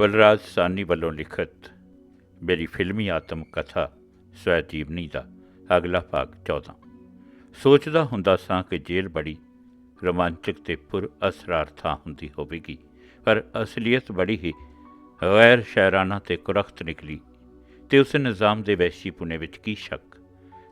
ਬਲਰਾਜ ਸਾਨੀ ਵੱਲੋਂ ਲਿਖਤ ਮੇਰੀ ਫਿਲਮੀ ਆਤਮ ਕਥਾ ਸਵੈ ਜੀਵਨੀ ਦਾ ਅਗਲਾ ਭਾਗ 14 ਸੋਚਦਾ ਹੁੰਦਾ ਸਾਂ ਕਿ ਜੇਲ੍ਹ ਬੜੀ ਰੋਮਾਂਚਕ ਤੇ ਪੁਰ ਅਸਰਾਰ ਥਾਂ ਹੁੰਦੀ ਹੋਵੇਗੀ, ਪਰ ਅਸਲੀਅਤ ਬੜੀ ਹੀ ਗੈਰ ਸ਼ਾਇਰਾਨਾ ਤੇ ਕੁਰਖਤ ਨਿਕਲੀ ਤੇ ਉਸ ਨਿਜ਼ਾਮ ਦੇ ਵੈਸ਼ੀ ਪੁਨੇ ਵਿੱਚ ਕੀ ਸ਼ੱਕ?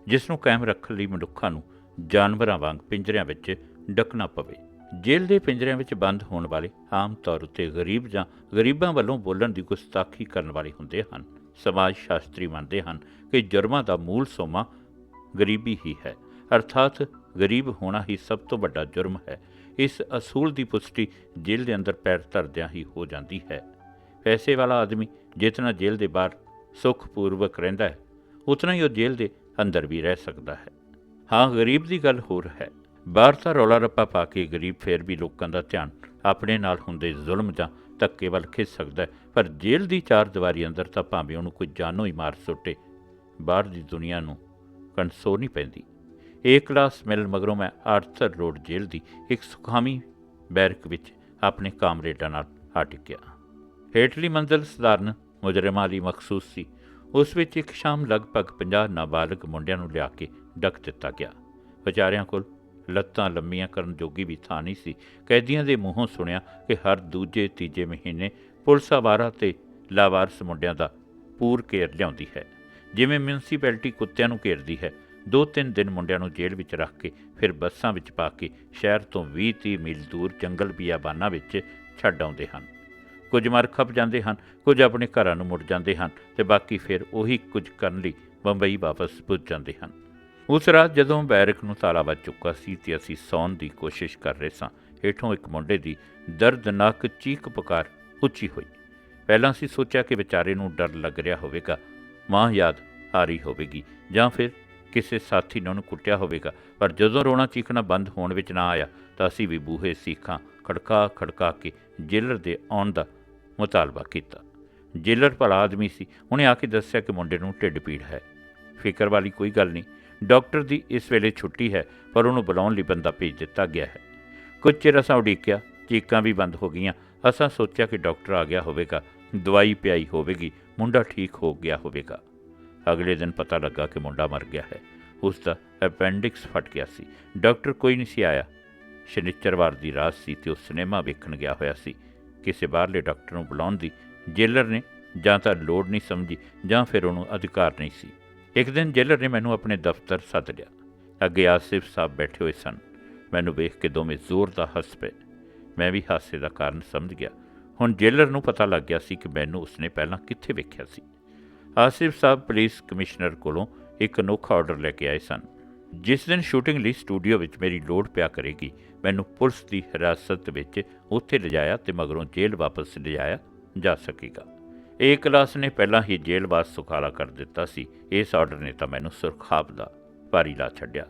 ਜਿਸ ਨੂੰ ਕਾਇਮ ਰੱਖਣ ਲਈ ਮਨੁੱਖਾਂ ਨੂੰ ਜਾਨਵਰਾਂ ਵਾਂਗ ਪਿੰਜਰਿਆਂ ਵਿੱਚ ਡਕਣਾ ਪਵੇ। ਜੇਲ੍ਹ ਦੇ ਪਿੰਜਰਿਆਂ ਵਿੱਚ ਬੰਦ ਹੋਣ ਵਾਲੇ ਆਮ ਤੌਰ ਉੱਤੇ ਗਰੀਬ ਜਾਂ ਗਰੀਬਾਂ ਵੱਲੋਂ ਬੋਲਣ ਦੀ ਗੁਸਤਾਖੀ ਕਰਨ ਵਾਲੇ ਹੁੰਦੇ ਹਨ। ਸਮਾਜ ਸ਼ਾਸਤਰੀ ਮੰਨਦੇ ਹਨ ਕਿ ਜੁਰਮਾਂ ਦਾ ਮੂਲ ਸੋਮਾ ਗਰੀਬੀ ਹੀ ਹੈ। ਅਰਥਾਤ ਗਰੀਬ ਹੋਣਾ ਹੀ ਸਭ ਤੋਂ ਵੱਡਾ ਜੁਰਮ ਹੈ। ਇਸ ਅਸੂਲ ਦੀ ਪੁਸ਼ਟੀ ਜੇਲ੍ਹ ਦੇ ਅੰਦਰ ਪੈਰ ਧਰਦਿਆਂ ਹੀ ਹੋ ਜਾਂਦੀ ਹੈ। ਪੈਸੇ ਵਾਲਾ ਆਦਮੀ ਜਿਤਨਾ ਜੇਲ੍ਹ ਦੇ ਬਾਹਰ ਸੁਖਪੂਰਵਕ ਰਹਿੰਦਾ ਹੈ, ਉਤਨਾ ਹੀ ਉਹ ਜੇਲ੍ਹ ਦੇ ਅੰਦਰ ਵੀ ਰਹਿ ਸਕਦਾ ਹੈ। ਹਾਂ, ਗਰੀਬ ਦੀ ਗੱਲ ਹੋਰ ਹੈ। ਬਾਹਰ ਤਾਂ ਰੌਲਾ ਰੱਪਾ ਪਾ ਕੇ ਗਰੀਬ ਫੇਰ ਵੀ ਲੋਕਾਂ ਦਾ ਧਿਆਨ ਆਪਣੇ ਨਾਲ ਹੁੰਦੇ ਜ਼ੁਲਮ ਜਾਂ ਧੱਕੇ ਵੱਲ ਖਿੱਚ ਸਕਦਾ ਹੈ, ਪਰ ਜੇਲ੍ਹ ਦੀ ਚਾਰ ਦੀਵਾਰੀ ਅੰਦਰ ਤਾਂ ਭਾਵੇਂ ਉਹਨੂੰ ਕੋਈ ਜਾਨੋਂ ਹੀ ਮਾਰ ਸੁੱਟੇ, ਬਾਹਰ ਦੀ ਦੁਨੀਆ ਨੂੰ ਕੰਸੋ ਨਹੀਂ ਪੈਂਦੀ। ਏ ਕਲਾਸ ਮਿਲ ਮਗਰੋਂ ਮੈਂ ਆਰਥਰ ਰੋਡ ਜੇਲ੍ਹ ਦੀ ਇੱਕ ਸੁਖਾਮੀ ਬੈਰਕ ਵਿੱਚ ਆਪਣੇ ਕਾਮਰੇਡਾਂ ਨਾਲ ਆ ਟਿਕਿਆ ਹੇਠਲੀ ਮੰਜ਼ਲ ਸਧਾਰਨ ਮੁਜਰਮਾਂ ਲਈ ਮਖਸੂਸ ਸੀ। ਉਸ ਵਿੱਚ ਇੱਕ ਸ਼ਾਮ ਲਗਭਗ 50 ਨਾਬਾਲਗ ਮੁੰਡਿਆਂ ਨੂੰ ਲਿਆ ਕੇ ਡੱਕ ਦਿੱਤਾ ਗਿਆ। ਵਿਚਾਰਿਆਂ ਕੋਲ ਲੱਤਾਂ ਲੰਮੀਆਂ ਕਰਨ ਜੋਗੀ ਵੀ ਥਾਂ ਨਹੀਂ ਸੀ। ਕੈਦੀਆਂ ਦੇ ਮੂੰਹੋਂ ਸੁਣਿਆ ਕਿ ਹਰ ਦੂਜੇ ਤੀਜੇ ਮਹੀਨੇ ਪੁਲਿਸ ਆਵਾਰਾ ਤੇ ਲਾਵਾਰਸ ਮੁੰਡਿਆਂ ਦਾ ਪੂਰ ਘੇਰ ਲਿਆਉਂਦੀ ਹੈ। ਜਿਵੇਂ ਮਿਊਨਿਸਪੈਲਿਟੀ ਕੁੱਤਿਆਂ ਨੂੰ ਘੇਰਦੀ ਹੈ, ਦੋ ਤਿੰਨ ਦਿਨ ਮੁੰਡਿਆਂ ਨੂੰ ਜੇਲ੍ਹ ਵਿੱਚ ਰੱਖ ਕੇ ਫਿਰ ਬੱਸਾਂ ਵਿੱਚ ਪਾ ਕੇ ਸ਼ਹਿਰ ਤੋਂ 20-30 ਮੀਲ ਦੂਰ ਜੰਗਲ ਬਿਆਬਾਨਾਂ ਵਿੱਚ ਛੱਡ ਆਉਂਦੇ ਹਨ। ਕੁਝ ਮਰ ਖਪ ਜਾਂਦੇ ਹਨ, ਕੁਝ ਆਪਣੇ ਘਰਾਂ ਨੂੰ ਮੁੜ ਜਾਂਦੇ ਹਨ ਤੇ ਬਾਕੀ ਫਿਰ ਉਹੀ ਕੁਝ ਕਰਨ ਲਈ ਬੰਬਈ ਵਾਪਸ ਪੁੱਜ ਜਾਂਦੇ ਹਨ। ਉਸ ਰਾਤ ਜਦੋਂ ਬੈਰਕ ਨੂੰ ਤਾਲਾ ਵੱਜ ਚੁੱਕਾ ਸੀ ਤੇ ਅਸੀਂ ਸੌਣ ਦੀ ਕੋਸ਼ਿਸ਼ ਕਰ ਰਹੇ ਸਾਂ, ਹੇਠੋਂ ਇੱਕ ਮੁੰਡੇ ਦੀ ਦਰਦਨਾਕ ਚੀਕ ਪੁਕਾਰ ਉੱਚੀ ਹੋਈ। ਪਹਿਲਾਂ ਅਸੀਂ ਸੋਚਿਆ ਕਿ ਵਿਚਾਰੇ ਨੂੰ ਡਰ ਲੱਗ ਰਿਹਾ ਹੋਵੇਗਾ, ਮਾਂ ਯਾਦ ਆ ਰਹੀ ਹੋਵੇਗੀ, ਜਾਂ ਫਿਰ ਕਿਸੇ ਸਾਥੀ ਨੇ ਉਹਨੂੰ ਕੁੱਟਿਆ ਹੋਵੇਗਾ। ਪਰ ਜਦੋਂ ਰੋਣਾ ਚੀਕਣਾ ਬੰਦ ਹੋਣ ਵਿੱਚ ਨਾ ਆਇਆ, ਤਾਂ ਅਸੀਂ ਵੀ ਬੂਹੇ ਸੀਖਾਂ ਖੜਕਾ ਖੜਕਾ ਕੇ ਜੇਲਰ ਦੇ ਆਉਣ ਦਾ ਮੁਤਾਲਬਾ ਕੀਤਾ। ਜੇਲਰ ਭਲਾ ਆਦਮੀ ਸੀ। ਉਹਨੇ ਆ ਕੇ ਦੱਸਿਆ ਕਿ ਮੁੰਡੇ ਨੂੰ ਢਿੱਡ ਪੀੜ ਹੈ। ਫਿਕਰ ਵਾਲੀ ਕੋਈ ਗੱਲ ਨਹੀਂ। ਡਾਕਟਰ ਦੀ ਇਸ ਵੇਲੇ ਛੁੱਟੀ ਹੈ, ਪਰ ਉਹਨੂੰ ਬੁਲਾਉਣ ਲਈ ਬੰਦਾ ਭੇਜ ਦਿੱਤਾ ਗਿਆ ਹੈ। ਕੁਝ ਚਿਰ ਅਸਾਂ ਉਡੀਕਿਆ, ਚੀਕਾਂ ਵੀ ਬੰਦ ਹੋ ਗਈਆਂ। ਅਸਾਂ ਸੋਚਿਆ ਕਿ ਡਾਕਟਰ ਆ ਗਿਆ ਹੋਵੇਗਾ, ਦਵਾਈ ਪਿਆਈ ਹੋਵੇਗੀ, ਮੁੰਡਾ ਠੀਕ ਹੋ ਗਿਆ ਹੋਵੇਗਾ। ਅਗਲੇ ਦਿਨ ਪਤਾ ਲੱਗਾ ਕਿ ਮੁੰਡਾ ਮਰ ਗਿਆ ਹੈ। ਉਸ ਦਾ ਐਪੈਂਡਿਕਸ ਫਟ ਗਿਆ ਸੀ। ਡਾਕਟਰ ਕੋਈ ਨਹੀਂ ਸੀ ਆਇਆ। ਸ਼ਨੀਚਰਵਾਰ ਦੀ ਰਾਤ ਸੀ ਤੇ ਉਹ ਸਿਨੇਮਾ ਵੇਖਣ ਗਿਆ ਹੋਇਆ ਸੀ। ਕਿਸੇ ਬਾਹਰਲੇ ਡਾਕਟਰ ਨੂੰ ਬੁਲਾਉਣ ਦੀ ਜੇਲਰ ਨੇ ਜਾਂ ਤਾਂ ਲੋੜ ਨਹੀਂ ਸਮਝੀ ਜਾਂ ਫਿਰ ਉਹਨੂੰ ਅਧਿਕਾਰ ਨਹੀਂ ਸੀ। ਇੱਕ ਦਿਨ ਜੇਲਰ ਨੇ ਮੈਨੂੰ ਆਪਣੇ ਦਫ਼ਤਰ ਸੱਦ ਲਿਆ। ਅੱਗੇ ਆਸਿਫ ਸਾਹਿਬ ਬੈਠੇ ਹੋਏ ਸਨ। ਮੈਨੂੰ ਵੇਖ ਕੇ ਦੋਵੇਂ ਜ਼ੋਰ ਦਾ ਹੱਸ ਪਏ। ਮੈਂ ਵੀ ਹਾਸੇ ਦਾ ਕਾਰਨ ਸਮਝ ਗਿਆ। ਹੁਣ ਜੇਲਰ ਨੂੰ ਪਤਾ ਲੱਗ ਗਿਆ ਸੀ ਕਿ ਮੈਨੂੰ ਉਸਨੇ ਪਹਿਲਾਂ ਕਿੱਥੇ ਵੇਖਿਆ ਸੀ। ਆਸਿਫ ਸਾਹਿਬ ਪੁਲਿਸ ਕਮਿਸ਼ਨਰ ਕੋਲੋਂ ਇੱਕ ਅਨੋਖਾ ਆਰਡਰ ਲੈ ਕੇ ਆਏ ਸਨ। ਜਿਸ ਦਿਨ ਸ਼ੂਟਿੰਗ ਲਈ ਸਟੂਡੀਓ ਵਿੱਚ ਮੇਰੀ ਲੋੜ ਪਿਆ ਕਰੇਗੀ, ਮੈਨੂੰ ਪੁਲਿਸ ਦੀ ਹਿਰਾਸਤ ਵਿੱਚ ਉੱਥੇ ਲਿਜਾਇਆ ਤੇ ਮਗਰੋਂ ਜੇਲ੍ਹ ਵਾਪਸ ਲਿਜਾਇਆ ਜਾ ਸਕੇਗਾ। ਏ ਕਲਾਸ ਨੇ ਪਹਿਲਾਂ ਹੀ ਜੇਲ੍ਹ ਵਾਸ ਸੁਖਾਲਾ ਕਰ ਦਿੱਤਾ ਸੀ। ਇਸ ਆਰਡਰ ਨੇ ਤਾਂ ਮੈਨੂੰ ਸੁਰਖਾਬ ਦਾ ਭਾਰੀ ਲਾ ਛੱਡਿਆ।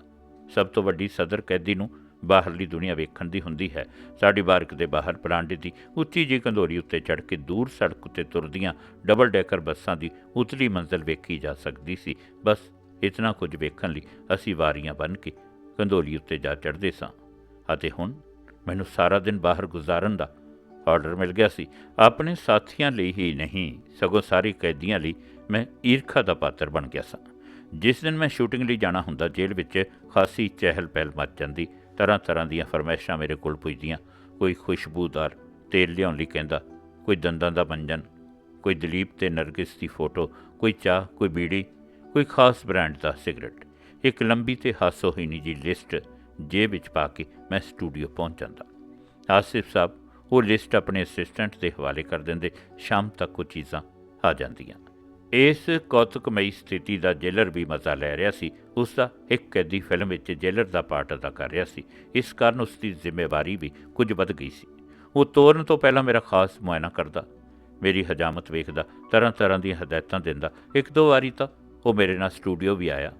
ਸਭ ਤੋਂ ਵੱਡੀ ਸਦਰ ਕੈਦੀ ਨੂੰ ਬਾਹਰਲੀ ਦੁਨੀਆ ਵੇਖਣ ਦੀ ਹੁੰਦੀ ਹੈ। ਸਾਡੀ ਬਾਰਕ ਦੇ ਬਾਹਰ ਪਰਾਂਡੇ ਦੀ ਉੱਚੀ ਜਿਹੀ ਕੰਧੋਰੀ ਉੱਤੇ ਚੜ੍ਹ ਕੇ ਦੂਰ ਸੜਕ ਉੱਤੇ ਤੁਰਦੀਆਂ ਡਬਲ ਡੈਕਰ ਬੱਸਾਂ ਦੀ ਉਤਲੀ ਮੰਜ਼ਲ ਵੇਖੀ ਜਾ ਸਕਦੀ ਸੀ। ਬਸ ਇਤਨਾ ਕੁਝ ਵੇਖਣ ਲਈ ਅਸੀਂ ਵਾਰੀਆਂ ਬਨ ਕੇ ਕੰਧੋਲੀ ਉੱਤੇ ਜਾ ਚੜ੍ਹਦੇ ਸਾਂ। ਅਤੇ ਹੁਣ ਮੈਨੂੰ ਸਾਰਾ ਦਿਨ ਬਾਹਰ ਗੁਜ਼ਾਰਨ ਦਾ ਆਰਡਰ ਮਿਲ ਗਿਆ ਸੀ। ਆਪਣੇ ਸਾਥੀਆਂ ਲਈ ਹੀ ਨਹੀਂ, ਸਗੋਂ ਸਾਰੇ ਕੈਦੀਆਂ ਲਈ ਮੈਂ ਈਰਖਾ ਦਾ ਪਾਤਰ ਬਣ ਗਿਆ ਸਾਂ। ਜਿਸ ਦਿਨ ਮੈਂ ਸ਼ੂਟਿੰਗ ਲਈ ਜਾਣਾ ਹੁੰਦਾ, ਜੇਲ੍ਹ ਵਿੱਚ ਖਾਸੀ ਚਹਿਲ ਪਹਿਲ ਮਚ ਜਾਂਦੀ ਤਰ੍ਹਾਂ ਤਰ੍ਹਾਂ ਦੀਆਂ ਫਰਮਾਇਸ਼ਾਂ ਮੇਰੇ ਕੋਲ ਪੁੱਜਦੀਆਂ। ਕੋਈ ਖੁਸ਼ਬੂਦਾਰ ਤੇਲ ਲਿਆਉਣ ਲਈ ਕਹਿੰਦਾ, ਕੋਈ ਦੰਦਾਂ ਦਾ ਮੰਜਨ, ਕੋਈ ਦਲੀਪ ਤੇ ਨਰਗਿਸ ਦੀ ਫੋਟੋ, ਕੋਈ ਚਾਹ, ਕੋਈ ਬੀੜੀ, ਕੋਈ ਖਾਸ ਬ੍ਰਾਂਡ ਦਾ ਸਿਗਰਟ। ਇੱਕ ਲੰਬੀ ਤੇ ਹਾਸੋਹੀਣੀ ਜੀ ਲਿਸਟ ਜੇਬ ਵਿੱਚ ਪਾ ਕੇ ਮੈਂ ਸਟੂਡੀਓ ਪਹੁੰਚ ਜਾਂਦਾ। ਆਸਿਫ ਸਾਹਿਬ ਉਹ ਲਿਸਟ ਆਪਣੇ ਅਸਿਸਟੈਂਟ ਦੇ ਹਵਾਲੇ ਕਰ ਦਿੰਦੇ, ਸ਼ਾਮ ਤੱਕ ਉਹ ਚੀਜ਼ਾਂ ਆ ਜਾਂਦੀਆਂ। ਇਸ ਕੌਤਕਮਈ ਸਥਿਤੀ ਦਾ ਜੇਲਰ ਵੀ ਮਜ਼ਾ ਲੈ ਰਿਹਾ ਸੀ। ਉਸ ਦਾ ਇੱਕ ਕੈਦੀ ਫਿਲਮ ਵਿੱਚ ਜੇਲਰ ਦਾ ਪਾਰਟ ਅਦਾ ਕਰ ਰਿਹਾ ਸੀ। ਇਸ ਕਾਰਨ ਉਸ ਦੀ ਜ਼ਿੰਮੇਵਾਰੀ ਵੀ ਕੁਝ ਵੱਧ ਗਈ ਸੀ। ਉਹ ਤੋਰਨ ਤੋਂ ਪਹਿਲਾਂ ਮੇਰਾ ਖਾਸ ਮੁਆਇਨਾ ਕਰਦਾ, ਮੇਰੀ ਹਜਾਮਤ ਵੇਖਦਾ ਤਰ੍ਹਾਂ ਤਰ੍ਹਾਂ ਦੀਆਂ ਹਦਾਇਤਾਂ ਦਿੰਦਾ। ਇੱਕ ਦੋ ਵਾਰੀ ਤਾਂ ਉਹ ਮੇਰੇ ਨਾਲ ਸਟੂਡੀਓ ਵੀ ਆਇਆ।